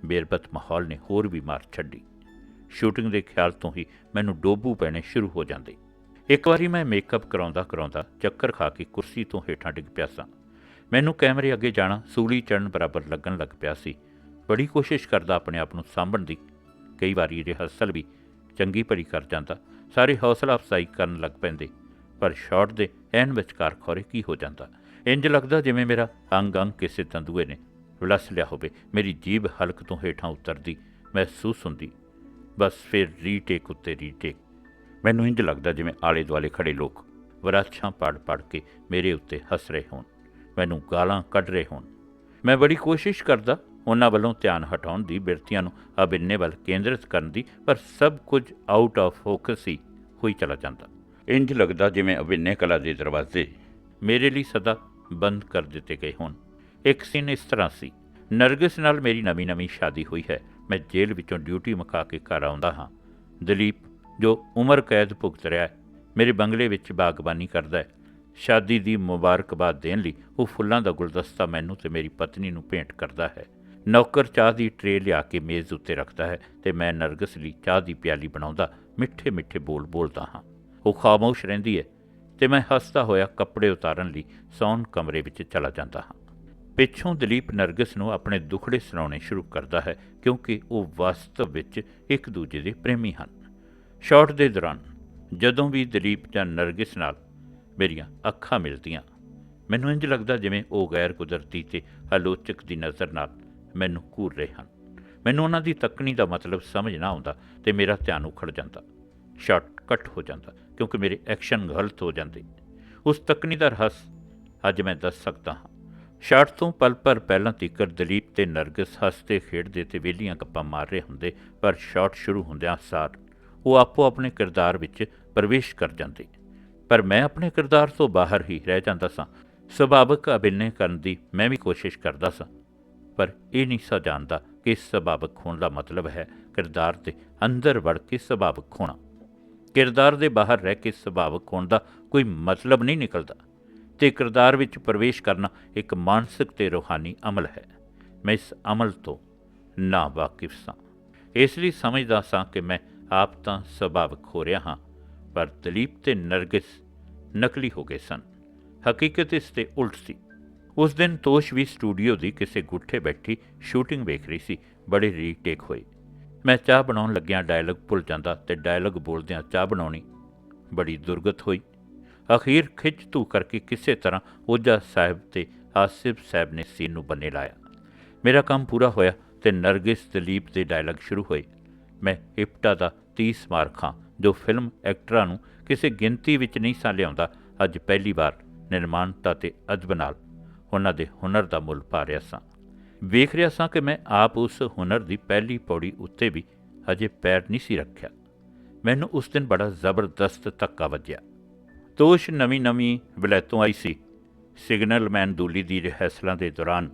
ਬੇਰਬਤ ਮਾਹੌਲ ਨੇ ਹੋਰ ਵੀ ਮਾਰ ਛੱਡੀ। ਸ਼ੂਟਿੰਗ ਦੇ ਖਿਆਲ ਤੋਂ ਹੀ ਮੈਨੂੰ ਡੋਬੂ ਪੈਣੇ ਸ਼ੁਰੂ ਹੋ ਜਾਂਦੇ। ਇੱਕ ਵਾਰੀ ਮੈਂ ਮੇਕਅਪ ਕਰਾਉਂਦਾ ਕਰਾਉਂਦਾ ਚੱਕਰ ਖਾ ਕੇ ਕੁਰਸੀ ਤੋਂ ਹੇਠਾਂ ਡਿੱਗ ਪਿਆ ਸਾਂ। ਮੈਨੂੰ ਕੈਮਰੇ ਅੱਗੇ ਜਾਣਾ ਸੂਲੀ ਚੜਨ ਬਰਾਬਰ ਲੱਗਣ ਲੱਗ ਪਿਆ ਸੀ। ਬੜੀ ਕੋਸ਼ਿਸ਼ ਕਰਦਾ ਆਪਣੇ ਆਪ ਨੂੰ ਸਾਂਭਣ ਦੀ। ਕਈ ਵਾਰੀ ਰਿਹਰਸਲ ਵੀ ਚੰਗੀ ਭਲੀ ਕਰ ਜਾਂਦਾ। ਸਾਰੇ ਹੌਸਲਾ ਅਫਜ਼ਾਈ ਕਰਨ ਲੱਗ ਪੈਂਦੇ। ਪਰ ਸ਼ਾਟ ਦੇ ਐਨ ਵਿਚਕਾਰ ਖੋਰੇ ਕੀ ਹੋ ਜਾਂਦਾ? ਇੰਜ ਲੱਗਦਾ ਜਿਵੇਂ ਮੇਰਾ ਅੰਗ ਅੰਗ ਕਿਸੇ ਤੰਦੂਏ ਨੇ ਵਲਸ ਲਿਆ ਹੋਵੇ। ਮੇਰੀ ਜੀਭ ਹਲਕ ਤੋਂ ਹੇਠਾਂ ਉਤਰਦੀ, ਮਹਿਸੂਸ ਹੁੰਦੀ। ਬਸ ਫਿਰ ਰੀਟੇਕ ਉੱਤੇ ਰੀਟੇਕ। ਮੈਨੂੰ ਇੰਜ ਲੱਗਦਾ ਜਿਵੇਂ ਆਲੇ ਦੁਆਲੇ ਖੜੇ ਲੋਕ ਵਰਾਛਾਂ ਪੜ ਪੜ ਕੇ ਮੇਰੇ ਉੱਤੇ ਹੱਸ ਰਹੇ ਹੋਣ। ਮੈਨੂੰ ਗਾਲਾਂ ਕੱਢ ਰਹੇ ਹੋਣ। ਮੈਂ ਬੜੀ ਕੋਸ਼ਿਸ਼ ਕਰਦਾ ਉਹਨਾਂ ਵੱਲੋਂ ਧਿਆਨ ਹਟਾਉਣ ਦੀ, ਬਿਰਤੀਆਂ ਨੂੰ ਅਬਿੰਨੇ ਵੱਲ ਕੇਂਦਰਿਤ ਕਰਨ ਦੀ, ਪਰ ਸਭ ਕੁਝ ਆਊਟ ਆਫ ਫੋਕਸ ਹੀ ਹੋਈ ਚਲਾ ਜਾਂਦਾ। ਇੰਜ ਲੱਗਦਾ ਜਿਵੇਂ ਅਬਿੰਨੇ ਕਲਾ ਦੇ ਦਰਵਾਜ਼ੇ ਮੇਰੇ ਲਈ ਸਦਾ ਬੰਦ ਕਰ ਦਿੱਤੇ ਗਏ ਹੋਣ। ਇੱਕ ਸੀਨ ਇਸ ਤਰ੍ਹਾਂ ਸੀ। ਨਰਗਿਸ ਨਾਲ ਮੇਰੀ ਨਵੀਂ-ਨਵੀਂ ਸ਼ਾਦੀ ਹੋਈ ਹੈ। ਮੈਂ ਜੇਲ੍ਹ ਵਿੱਚੋਂ ਡਿਊਟੀ ਮੁਕਾ ਕੇ ਘਰ ਆਉਂਦਾ ਹਾਂ। ਦਲੀਪ, ਜੋ ਉਮਰ ਕੈਦ ਭੁਗਤ ਰਿਹਾ ਹੈ, ਮੇਰੇ ਬੰਗਲੇ ਵਿੱਚ ਬਾਗਬਾਨੀ ਕਰਦਾ ਹੈ। ਸ਼ਾਦੀ ਦੀ ਮੁਬਾਰਕਬਾਦ ਦੇਣ ਲਈ ਉਹ ਫੁੱਲਾਂ ਦਾ ਗੁਲਦਸਤਾ ਮੈਨੂੰ ਤੇ ਮੇਰੀ ਪਤਨੀ ਨੂੰ ਭੇਂਟ ਕਰਦਾ ਹੈ। ਨੌਕਰ ਚਾਹ ਦੀ ਟਰੇ ਲਿਆ ਕੇ ਮੇਜ਼ ਉੱਤੇ ਰੱਖਦਾ ਹੈ ਤੇ ਮੈਂ ਨਰਗਸ ਲਈ ਚਾਹ ਦੀ ਪਿਆਲੀ ਬਣਾਉਂਦਾ ਮਿੱਠੇ ਮਿੱਠੇ ਬੋਲ ਬੋਲਦਾ ਹਾਂ। ਉਹ ਖਾਮੋਸ਼ ਰਹਿੰਦੀ ਹੈ ਤੇ ਮੈਂ ਹੱਸਦਾ ਹੋਇਆ ਕੱਪੜੇ ਉਤਾਰਨ ਲਈ ਸੌਣ ਕਮਰੇ ਵਿੱਚ ਚਲਾ ਜਾਂਦਾ ਹਾਂ। ਪਿੱਛੋਂ ਦਲੀਪ ਨਰਗਸ ਨੂੰ ਆਪਣੇ ਦੁਖੜੇ ਸੁਣਾਉਣੇ ਸ਼ੁਰੂ ਕਰਦਾ ਹੈ ਕਿਉਂਕਿ ਉਹ ਵਾਸਤਵ ਵਿੱਚ ਇੱਕ ਦੂਜੇ ਦੇ ਪ੍ਰੇਮੀ ਹਨ। ਸ਼ਾਟ ਦੇ ਦੌਰਾਨ ਜਦੋਂ ਵੀ ਦਲੀਪ ਜਾਂ ਨਰਗਿਸ ਨਾਲ ਮੇਰੀਆਂ ਅੱਖਾਂ ਮਿਲਦੀਆਂ, ਮੈਨੂੰ ਇੰਜ ਲੱਗਦਾ ਜਿਵੇਂ ਉਹ ਗੈਰ ਕੁਦਰਤੀ ਤੇ ਆਲੋਚਕ ਦੀ ਨਜ਼ਰ ਨਾਲ ਮੈਨੂੰ ਘੂਰ ਰਹੇ ਹਨ। ਮੈਨੂੰ ਉਹਨਾਂ ਦੀ ਤੱਕਣੀ ਦਾ ਮਤਲਬ ਸਮਝ ਨਾ ਆਉਂਦਾ ਤੇ ਮੇਰਾ ਧਿਆਨ ਉਖੜ ਜਾਂਦਾ। ਸ਼ਾਟ ਕੱਟ ਹੋ ਜਾਂਦਾ। ਕਿਉਂਕਿ ਮੇਰੇ ਐਕਸ਼ਨ ਗਲਤ ਹੋ ਜਾਂਦੇ। ਉਸ ਤੱਕਣੀ ਦਾ ਰਹੱਸ ਅੱਜ ਮੈਂ ਦੱਸ ਸਕਦਾ ਹਾਂ। ਸ਼ਾਟ ਤੋਂ ਪਲ ਪਰ ਪਹਿਲਾਂ ਤੀਕਰ ਦਲੀਪ ਤੇ ਨਰਗਸ ਹੱਸਦੇ ਖੇਡਦੇ ਤੇ ਵੇਲੀਆਂ ਗੱਪਾਂ ਮਾਰ ਰਹੇ ਹੁੰਦੇ, ਪਰ ਸ਼ਾਟ ਸ਼ੁਰੂ ਹੁੰਦਿਆਂ ਸਾਰ ਉਹ ਆਪੋ ਆਪਣੇ ਕਿਰਦਾਰ ਵਿੱਚ ਪ੍ਰਵੇਸ਼ ਕਰ ਜਾਂਦੇ। ਪਰ ਮੈਂ ਆਪਣੇ ਕਿਰਦਾਰ ਤੋਂ ਬਾਹਰ ਹੀ ਰਹਿ ਜਾਂਦਾ ਸਾਂ। ਸੁਭਾਵਿਕ ਅਭਿਨੈ ਕਰਨ ਦੀ ਮੈਂ ਵੀ ਕੋਸ਼ਿਸ਼ ਕਰਦਾ ਸਾਂ। ਪਰ ਇਹ ਨਹੀਂ ਸਾ ਜਾਣਦਾ ਕਿ ਸੁਭਾਵਿਕ ਹੋਣ ਦਾ ਮਤਲਬ ਹੈ ਕਿਰਦਾਰ ਦੇ ਅੰਦਰ ਵੜ ਕੇ ਸੁਭਾਵਿਕ ਹੋਣਾ। ਕਿਰਦਾਰ ਦੇ ਬਾਹਰ ਰਹਿ ਕੇ ਸੁਭਾਵਕ ਹੋਣ ਦਾ ਕੋਈ ਮਤਲਬ ਨਹੀਂ ਨਿਕਲਦਾ ਤੇ ਕਿਰਦਾਰ ਵਿੱਚ ਪ੍ਰਵੇਸ਼ ਕਰਨਾ ਇੱਕ ਮਾਨਸਿਕ ਤੇ ਰੂਹਾਨੀ ਅਮਲ ਹੈ। ਮੈਂ ਇਸ ਅਮਲ ਤੋਂ ਨਾ ਵਾਕਿਫ ਸਾਂ। ਇਸ ਲਈ ਸਮਝਦਾ ਸਾਂ ਕਿ ਮੈਂ ਆਪ ਤਾਂ ਸੁਭਾਵਕ ਹੋ ਰਿਹਾ ਹਾਂ, ਪਰ ਦਲੀਪ ਤੇ ਨਰਗਿਸ ਨਕਲੀ ਹੋ ਗਏ ਸਨ। ਹਕੀਕਤ ਇਸ ਤੇ ਉਲਟ ਸੀ। ਉਸ ਦਿਨ ਤੋਸ਼ ਵੀ ਸਟੂਡੀਓ ਦੀ ਕਿਸੇ ਗੁੱਠੇ ਬੈਠੀ ਸ਼ੂਟਿੰਗ ਵੇਖ ਰਹੀ ਸੀ। ਬੜੇ ਰੀਟੇਕ ਹੋਏ। ਮੈਂ ਚਾਹ ਬਣਾਉਣ ਲੱਗਿਆਂ ਡਾਇਲੌਗ ਭੁੱਲ ਜਾਂਦਾ ਤੇ ਡਾਇਲੌਗ ਬੋਲਦਿਆਂ ਚਾਹ ਬਣਾਉਣੀ ਬੜੀ ਦੁਰਗਤ ਹੋਈ। ਅਖੀਰ ਖਿੱਚ ਧੂ ਕਰਕੇ ਕਿਸੇ ਤਰ੍ਹਾਂ ਓਜਾ ਸਾਹਿਬ ਤੇ ਆਸਿਫ ਸਾਹਿਬ ਨੇ ਸੀਨ ਨੂੰ ਬੰਨੇ ਲਾਇਆ। ਮੇਰਾ ਕੰਮ ਪੂਰਾ ਹੋਇਆ ਤੇ ਨਰਗਿਸ ਦਲੀਪ ਦੇ ਡਾਇਲੌਗ ਸ਼ੁਰੂ ਹੋਏ। ਮੈਂ ਇਪਟਾ ਦਾ 30 ਮਾਰਕ ਹਾਂ ਜੋ ਫਿਲਮ ਐਕਟਰਾਂ ਨੂੰ ਕਿਸੇ ਗਿਣਤੀ ਵਿੱਚ ਨਹੀਂ ਸਾਂ ਲਿਆਉਂਦਾ, ਅੱਜ ਪਹਿਲੀ ਵਾਰ ਨਿਰਮਾਣਤਾ ਤੇ ਅਦਬ ਨਾਲ ਉਹਨਾਂ ਦੇ ਹੁਨਰ ਦਾ ਮੁੱਲ ਪਾ ਰਿਹਾ ਸਾਂ। ਵੇਖ ਰਿਹਾ ਸਾਂ ਕਿ ਮੈਂ ਆਪ ਉਸ ਹੁਨਰ ਦੀ ਪਹਿਲੀ ਪੌੜੀ ਉੱਤੇ ਵੀ ਅਜੇ ਪੈਰ ਨਹੀਂ ਸੀ ਰੱਖਿਆ। ਮੈਨੂੰ ਉਸ ਦਿਨ ਬੜਾ ਜ਼ਬਰਦਸਤ ਧੱਕਾ ਵੱਜਿਆ। ਤੋਸ਼ ਨਵੀਂ ਨਵੀਂ ਵਿਲੈਤੋਂ ਆਈ ਸੀ। ਸਿਗਨਲ ਮੈਨ ਦੂਲੀ ਦੀ ਰਿਹਰਸਲਾਂ ਦੇ ਦੌਰਾਨ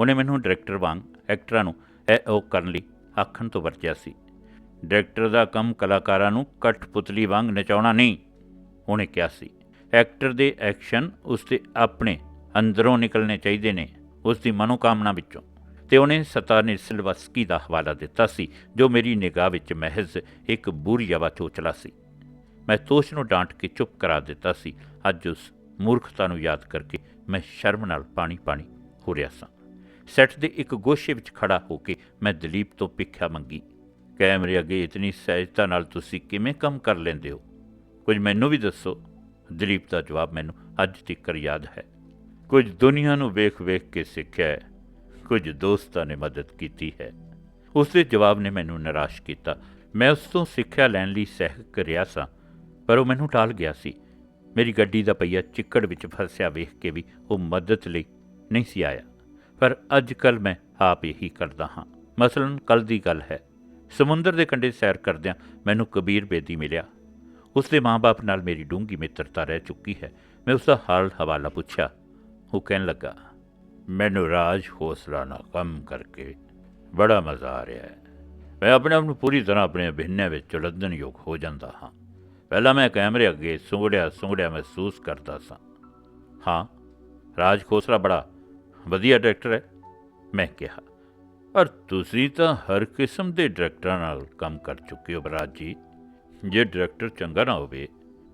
ਉਹਨੇ ਮੈਨੂੰ ਡਾਇਰੈਕਟਰ ਵਾਂਗ ਐਕਟਰਾਂ ਨੂੰ ਇਹ ਉਹ ਕਰਨ ਲਈ ਆਖਣ ਤੋਂ ਵਰਜਿਆ ਸੀ। ਡਾਇਰੈਕਟਰ ਦਾ ਕੰਮ ਕਲਾਕਾਰਾਂ ਨੂੰ ਕਠਪੁਤਲੀ ਵਾਂਗ ਨਚਾਉਣਾ ਨਹੀਂ, ਉਹਨੇ ਕਿਹਾ ਸੀ। ਐਕਟਰ ਦੇ ਐਕਸ਼ਨ ਉਸ ਦੇ ਆਪਣੇ ਅੰਦਰੋਂ ਨਿਕਲਣੇ ਚਾਹੀਦੇ ਨੇ। ਉਸ ਦੀ ਮਨੋਕਾਮਨਾ ਵਿੱਚੋਂ। ਤੇ ਉਹਨੇ ਸਤਾਨਿਸਲਵਸਕੀ ਦਾ ਹਵਾਲਾ ਦਿੱਤਾ ਸੀ, ਜੋ ਮੇਰੀ ਨਿਗਾਹ ਵਿੱਚ ਮਹਿਜ਼ ਇੱਕ ਬੁਰੀਆਵਾ ਚੋਚਲਾ ਸੀ। ਮੈਂ ਤੋਸ਼ ਨੂੰ ਡਾਂਟ ਕੇ ਚੁੱਪ ਕਰਾ ਦਿੱਤਾ ਸੀ। ਅੱਜ ਉਸ ਮੂਰਖਤਾ ਨੂੰ ਯਾਦ ਕਰਕੇ ਮੈਂ ਸ਼ਰਮ ਨਾਲ ਪਾਣੀ ਪਾਣੀ ਹੋ ਰਿਹਾ ਸਾਂ। ਸੈੱਟ ਦੇ ਇੱਕ ਗੋਸ਼ੇ ਵਿੱਚ ਖੜਾ ਹੋ ਕੇ ਮੈਂ ਦਲੀਪ ਤੋਂ ਪਿੱਖਿਆ ਮੰਗੀ, ਕੈਮਰੇ ਅੱਗੇ ਇਤਨੀ ਸਹਿਜਤਾ ਨਾਲ ਤੁਸੀਂ ਕਿਵੇਂ ਕੰਮ ਕਰ ਲੈਂਦੇ ਹੋ? ਕੁਝ ਮੈਨੂੰ ਵੀ ਦੱਸੋ? ਦਲੀਪ ਦਾ ਜਵਾਬ ਮੈਨੂੰ ਅੱਜ ਤੱਕ ਯਾਦ ਹੈ। ਕੁਝ ਦੁਨੀਆ ਨੂੰ ਵੇਖ-ਵੇਖ ਕੇ ਸਿੱਖਿਆ ਕੁਝ ਦੋਸਤਾਂ ਨੇ ਮਦਦ ਕੀਤੀ ਹੈ। ਉਸ ਦੇ ਜਵਾਬ ਨੇ ਮੈਨੂੰ ਨਿਰਾਸ਼ ਕੀਤਾ। ਮੈਂ ਉਸ ਤੋਂ ਸਿੱਖਿਆ ਲੈਣ ਲਈ ਸਹਿਕ ਰਿਹਾ ਸਾਂ, ਪਰ ਉਹ ਮੈਨੂੰ ਟਾਲ ਗਿਆ ਸੀ। ਮੇਰੀ ਗੱਡੀ ਦਾ ਪਹੀਆ ਚਿੱਕੜ ਵਿੱਚ ਫਸਿਆ ਵੇਖ ਕੇ ਵੀ ਉਹ ਮਦਦ ਲਈ ਨਹੀਂ ਸੀ ਆਇਆ। ਪਰ ਅੱਜ ਕੱਲ ਮੈਂ ਆਪ ਇਹੀ ਕਰਦਾ ਹਾਂ। ਮਸਲਨ ਕੱਲ ਦੀ ਗੱਲ ਹੈ। ਸਮੁੰਦਰ ਦੇ ਕੰਢੇ ਸੈਰ ਕਰਦਿਆਂ ਮੈਨੂੰ ਕਬੀਰ ਬੇਦੀ ਮਿਲਿਆ। ਉਸ ਦੇ ਮਾਪੇ ਨਾਲ ਮੇਰੀ ਡੂੰਗੀ ਮਿੱਤਰਤਾ ਰਹਿ ਚੁੱਕੀ ਹੈ। ਮੈਂ ਉਸ ਦਾ ਹਾਲ ਹਵਾਲਾ ਪੁੱਛਿਆ ਉਹ ਕਹਿਣ ਲੱਗਾ, ਮੈਨੂੰ ਰਾਜ ਹੌਸਲਾ ਨਾਲ ਕੰਮ ਕਰਕੇ ਬੜਾ ਮਜ਼ਾ ਆ ਰਿਹਾ ਹੈ। ਮੈਂ ਆਪਣੇ ਆਪ ਨੂੰ ਪੂਰੀ ਤਰ੍ਹਾਂ ਆਪਣੇ ਅਭਿਨੈ ਵਿੱਚ ਉਲਝਣ ਯੋਗ ਹੋ ਜਾਂਦਾ ਹਾਂ। ਪਹਿਲਾਂ ਮੈਂ ਕੈਮਰੇ ਅੱਗੇ ਸੁੰਗੜਿਆ ਸੁੰਗੜਿਆ ਮਹਿਸੂਸ ਕਰਦਾ ਸਾਂ। ਹਾਂ, ਰਾਜ ਖੋਸਲਾ ਬੜਾ ਵਧੀਆ ਡਾਇਰੈਕਟਰ ਹੈ, ਮੈਂ ਕਿਹਾ। ਪਰ ਤੁਸੀਂ ਤਾਂ ਹਰ ਕਿਸਮ ਦੇ ਡਾਇਰੈਕਟਰਾਂ ਨਾਲ ਕੰਮ ਕਰ ਚੁੱਕੇ ਹੋ ਬਰਾਜ ਜੀ। ਜੇ ਡਾਇਰੈਕਟਰ ਚੰਗਾ ਨਾ ਹੋਵੇ,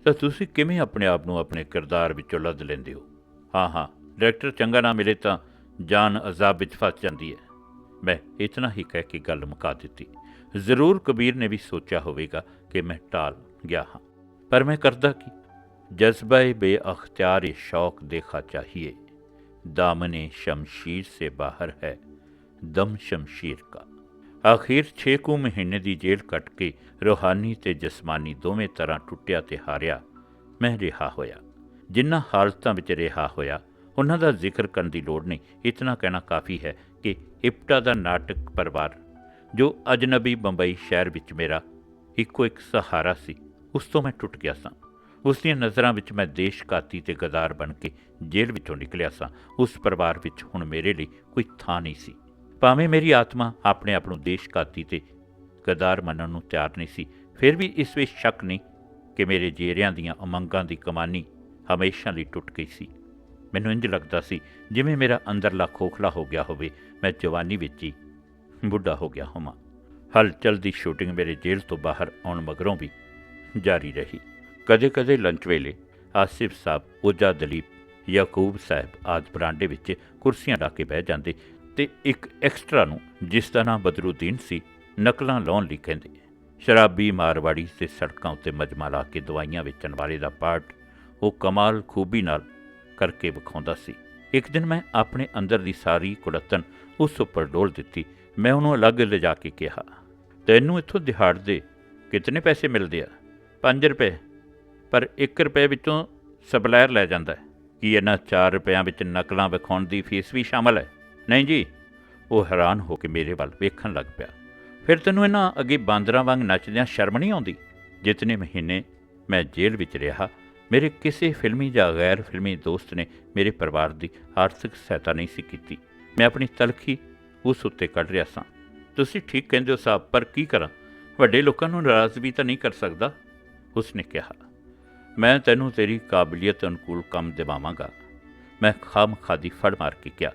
ਤਾਂ ਤੁਸੀਂ ਕਿਵੇਂ ਆਪਣੇ ਆਪ ਨੂੰ ਆਪਣੇ ਕਿਰਦਾਰ ਵਿੱਚੋਂ ਲੱਦ ਲੈਂਦੇ ਹੋ? ਹਾਂ ਹਾਂ ਡਾਇਰੈਕਟਰ ਚੰਗਾ ਨਾ ਮਿਲੇ ਤਾਂ ਜਾਨ ਅਜ਼ਾਬ ਵਿੱਚ ਫਸ ਜਾਂਦੀ ਹੈ ਮੈਂ ਇਤਨਾ ਹੀ ਕਹਿ ਕੇ ਗੱਲ ਮੁਕਾ ਦਿੱਤੀ ਜ਼ਰੂਰ ਕਬੀਰ ਨੇ ਵੀ ਸੋਚਿਆ ਹੋਵੇਗਾ ਕਿ ਮੈਂ ਟਾਲ ਗਿਆ ਹਾਂ ਪਰ ਮੈਂ ਕਰਦਾ ਕੀ जज्बा बेअख्तियार शौक देखा चाहिए दामने शमशीर से ਬਾਹਰ ਹੈ ਦਮ ਸ਼ਮਸ਼ੀਰ ਕਾ ਆਖਿਰ 6 ਕੁ ਮਹੀਨੇ ਦੀ ਜੇਲ੍ਹ ਕੱਟ ਕੇ ਰੋਹਾਨੀ ਤੇ ਜਿਸਮਾਨੀ ਦੋਵੇਂ ਤਰ੍ਹਾਂ ਟੁੱਟਿਆ ਤੇ ਹਾਰਿਆ ਮੈਂ ਰਿਹਾ ਹੋਇਆ ਜਿਨ੍ਹਾਂ ਹਾਲਤਾਂ ਵਿੱਚ ਰਿਹਾ ਹੋਇਆ ਉਹਨਾਂ ਦਾ ਜ਼ਿਕਰ ਕਰਨ ਦੀ ਲੋੜ ਨਹੀਂ। ਇਤਨਾ ਕਹਿਣਾ ਕਾਫੀ ਹੈ ਕਿ ਇਪਟਾ ਦਾ ਨਾਟਕ ਪਰਿਵਾਰ, ਜੋ ਅਜਨਬੀ ਬੰਬਈ ਸ਼ਹਿਰ ਵਿੱਚ ਮੇਰਾ ਇੱਕੋ ਇੱਕ ਸਹਾਰਾ ਸੀ, ਉਸ ਤੋਂ ਮੈਂ ਟੁੱਟ ਗਿਆ ਸਾਂ। ਉਸ ਦੀਆਂ ਨਜ਼ਰਾਂ ਵਿੱਚ ਮੈਂ ਦੇਸ਼ਕਾਤੀ ਤੇ ਗਦਾਰ ਬਣ ਕੇ ਜੇਲ੍ਹ ਵਿੱਚੋਂ ਨਿਕਲਿਆ ਸਾਂ। ਉਸ ਪਰਿਵਾਰ ਵਿੱਚ ਹੁਣ ਮੇਰੇ ਲਈ ਕੋਈ ਥਾਂ ਨਹੀਂ ਸੀ। ਭਾਵੇਂ ਮੇਰੀ ਆਤਮਾ ਆਪਣੇ ਆਪ ਨੂੰ ਦੇਸ਼ਕਾਤੀ ਤੇ ਗਦਾਰ ਮੰਨਣ ਨੂੰ ਤਿਆਰ ਨਹੀਂ ਸੀ, ਫਿਰ ਵੀ ਇਸ ਵਿੱਚ ਸ਼ੱਕ ਨਹੀਂ ਕਿ ਮੇਰੇ ਜੇਰਿਆਂ ਦੀਆਂ ਉਮੰਗਾਂ ਦੀ ਕਮਾਨੀ ਹਮੇਸ਼ਾ ਲਈ ਟੁੱਟ ਗਈ ਸੀ। ਮੈਨੂੰ ਇੰਜ ਲੱਗਦਾ ਸੀ ਜਿਵੇਂ ਮੇਰਾ ਅੰਦਰਲਾ ਖੋਖਲਾ ਹੋ ਗਿਆ ਹੋਵੇ, ਮੈਂ ਜਵਾਨੀ ਵਿੱਚ ਹੀ ਬੁੱਢਾ ਹੋ ਗਿਆ ਹੋਵਾਂ। ਹਲਚਲ ਦੀ ਸ਼ੂਟਿੰਗ ਮੇਰੇ ਜੇਲ੍ਹ ਤੋਂ ਬਾਹਰ ਆਉਣ ਮਗਰੋਂ ਵੀ ਜਾਰੀ ਰਹੀ। ਕਦੇ-ਕਦੇ ਲੰਚ ਵੇਲੇ ਆਸਿਫ ਸਾਹਿਬ ਉਜਾ ਦਲੀਪ, ਯਾਕੂਬ ਸਾਹਿਬ ਆਦਿ ਬਰਾਂਡੇ ਵਿੱਚ ਕੁਰਸੀਆਂ ਲਾ ਕੇ ਬਹਿ ਜਾਂਦੇ ਤੇ ਇੱਕ ਐਕਸਟਰਾ ਨੂੰ ਜਿਸ ਦਾ ਨਾਮ ਬਦਰੁਦੀਨ ਸੀ, ਨਕਲਾਂ ਲਾਉਣ ਲਈ ਕਹਿੰਦੇ। ਸ਼ਰਾਬੀ ਮਾਰਵਾੜੀ ਤੇ ਸੜਕਾਂ ਉੱਤੇ ਮਜਮਾ ਲਾ ਕੇ ਦਵਾਈਆਂ ਵੇਚਣ ਵਾਲੇ ਦਾ ਪਾਰਟ ਉਹ ਕਮਾਲ ਖੂਬੀ ਨਾਲ ਕਰਕੇ ਵਿਖਾਉਂਦਾ ਸੀ। ਇੱਕ ਦਿਨ ਮੈਂ ਆਪਣੇ ਅੰਦਰ ਦੀ ਸਾਰੀ ਕੁੜੱਤਨ ਉਸ ਉੱਪਰ ਡੋਲ ਦਿੱਤੀ। ਮੈਂ ਉਹਨੂੰ ਅਲੱਗ ਲਿਜਾ ਕੇ ਕਿਹਾ, ਤੈਨੂੰ ਇੱਥੋਂ ਦਿਹਾੜ ਦੇ, ਕਿਤਨੇ ਪੈਸੇ ਮਿਲਦੇ ਆ? 5 ਰੁਪਏ। ਪਰ 1 ਰੁਪਏ ਵਿੱਚੋਂ ਸਪਲਾਇਰ ਲੈ ਜਾਂਦਾ ਕੀ ਇਹਨਾਂ 4 ਰੁਪਿਆਂ ਵਿੱਚ ਨਕਲਾਂ ਵਿਖਾਉਣ ਦੀ ਫੀਸ ਵੀ ਸ਼ਾਮਲ ਹੈ? ਨਹੀਂ ਜੀ। ਉਹ ਹੈਰਾਨ ਹੋ ਕੇ ਮੇਰੇ ਵੱਲ ਵੇਖਣ ਲੱਗ ਪਿਆ। ਫਿਰ ਤੈਨੂੰ ਇਹਨਾਂ ਅੱਗੇ ਬਾਂਦਰਾਂ ਵਾਂਗ ਨੱਚਦਿਆਂ ਸ਼ਰਮ ਨਹੀਂ ਆਉਂਦੀ? ਜਿਤਨੇ ਮਹੀਨੇ ਮੈਂ ਜੇਲ੍ਹ ਵਿੱਚ ਰਿਹਾ ਮੇਰੇ ਕਿਸੇ ਫਿਲਮੀ ਜਾਂ ਗੈਰ ਫਿਲਮੀ ਦੋਸਤ ਨੇ ਮੇਰੇ ਪਰਿਵਾਰ ਦੀ ਆਰਥਿਕ ਸਹਾਇਤਾ ਨਹੀਂ ਸੀ ਕੀਤੀ। ਮੈਂ ਆਪਣੀ ਤਲਖੀ ਉਸ ਉੱਤੇ ਕੱਢ ਰਿਹਾ ਸਾਂ। ਤੁਸੀਂ ਠੀਕ ਕਹਿੰਦੇ ਹੋ ਸਾਹਿਬ ਪਰ ਕੀ ਕਰਾਂ? ਵੱਡੇ ਲੋਕਾਂ ਨੂੰ ਨਾਰਾਜ਼ ਵੀ ਤਾਂ ਨਹੀਂ ਕਰ ਸਕਦਾ? ਉਸ ਨੇ ਕਿਹਾ, ਮੈਂ ਤੈਨੂੰ ਤੇਰੀ ਕਾਬਲੀਅਤ ਅਨੁਕੂਲ ਕੰਮ ਦਿਵਾਵਾਂਗਾ। ਮੈਂ ਖਾਮ ਖਾਦੀ ਫੜ ਮਾਰ ਕੇ ਕਿਹਾ,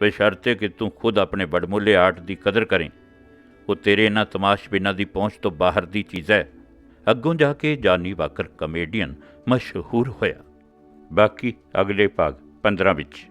ਬਸ਼ਰਤੇ ਕਿ ਤੂੰ ਖੁਦ ਆਪਣੇ ਬੜਮੁੱਲੇ ਆਰਟ ਦੀ ਕਦਰ ਕਰੇ। ਉਹ ਤੇਰੇ ਇਹਨਾਂ ਤਮਾਸ਼ ਬਿਨਾਂ ਦੀ ਪਹੁੰਚ ਤੋਂ ਬਾਹਰ ਦੀ ਚੀਜ਼ ਹੈ। ਅੱਗੋਂ ਜਾ ਕੇ ਜਾਨੀ ਵਾਕਰ ਕਮੇਡੀਅਨ ਮਸ਼ਹੂਰ ਹੋਇਆ। ਬਾਕੀ ਅਗਲੇ ਭਾਗ 15 ਵਿੱਚ।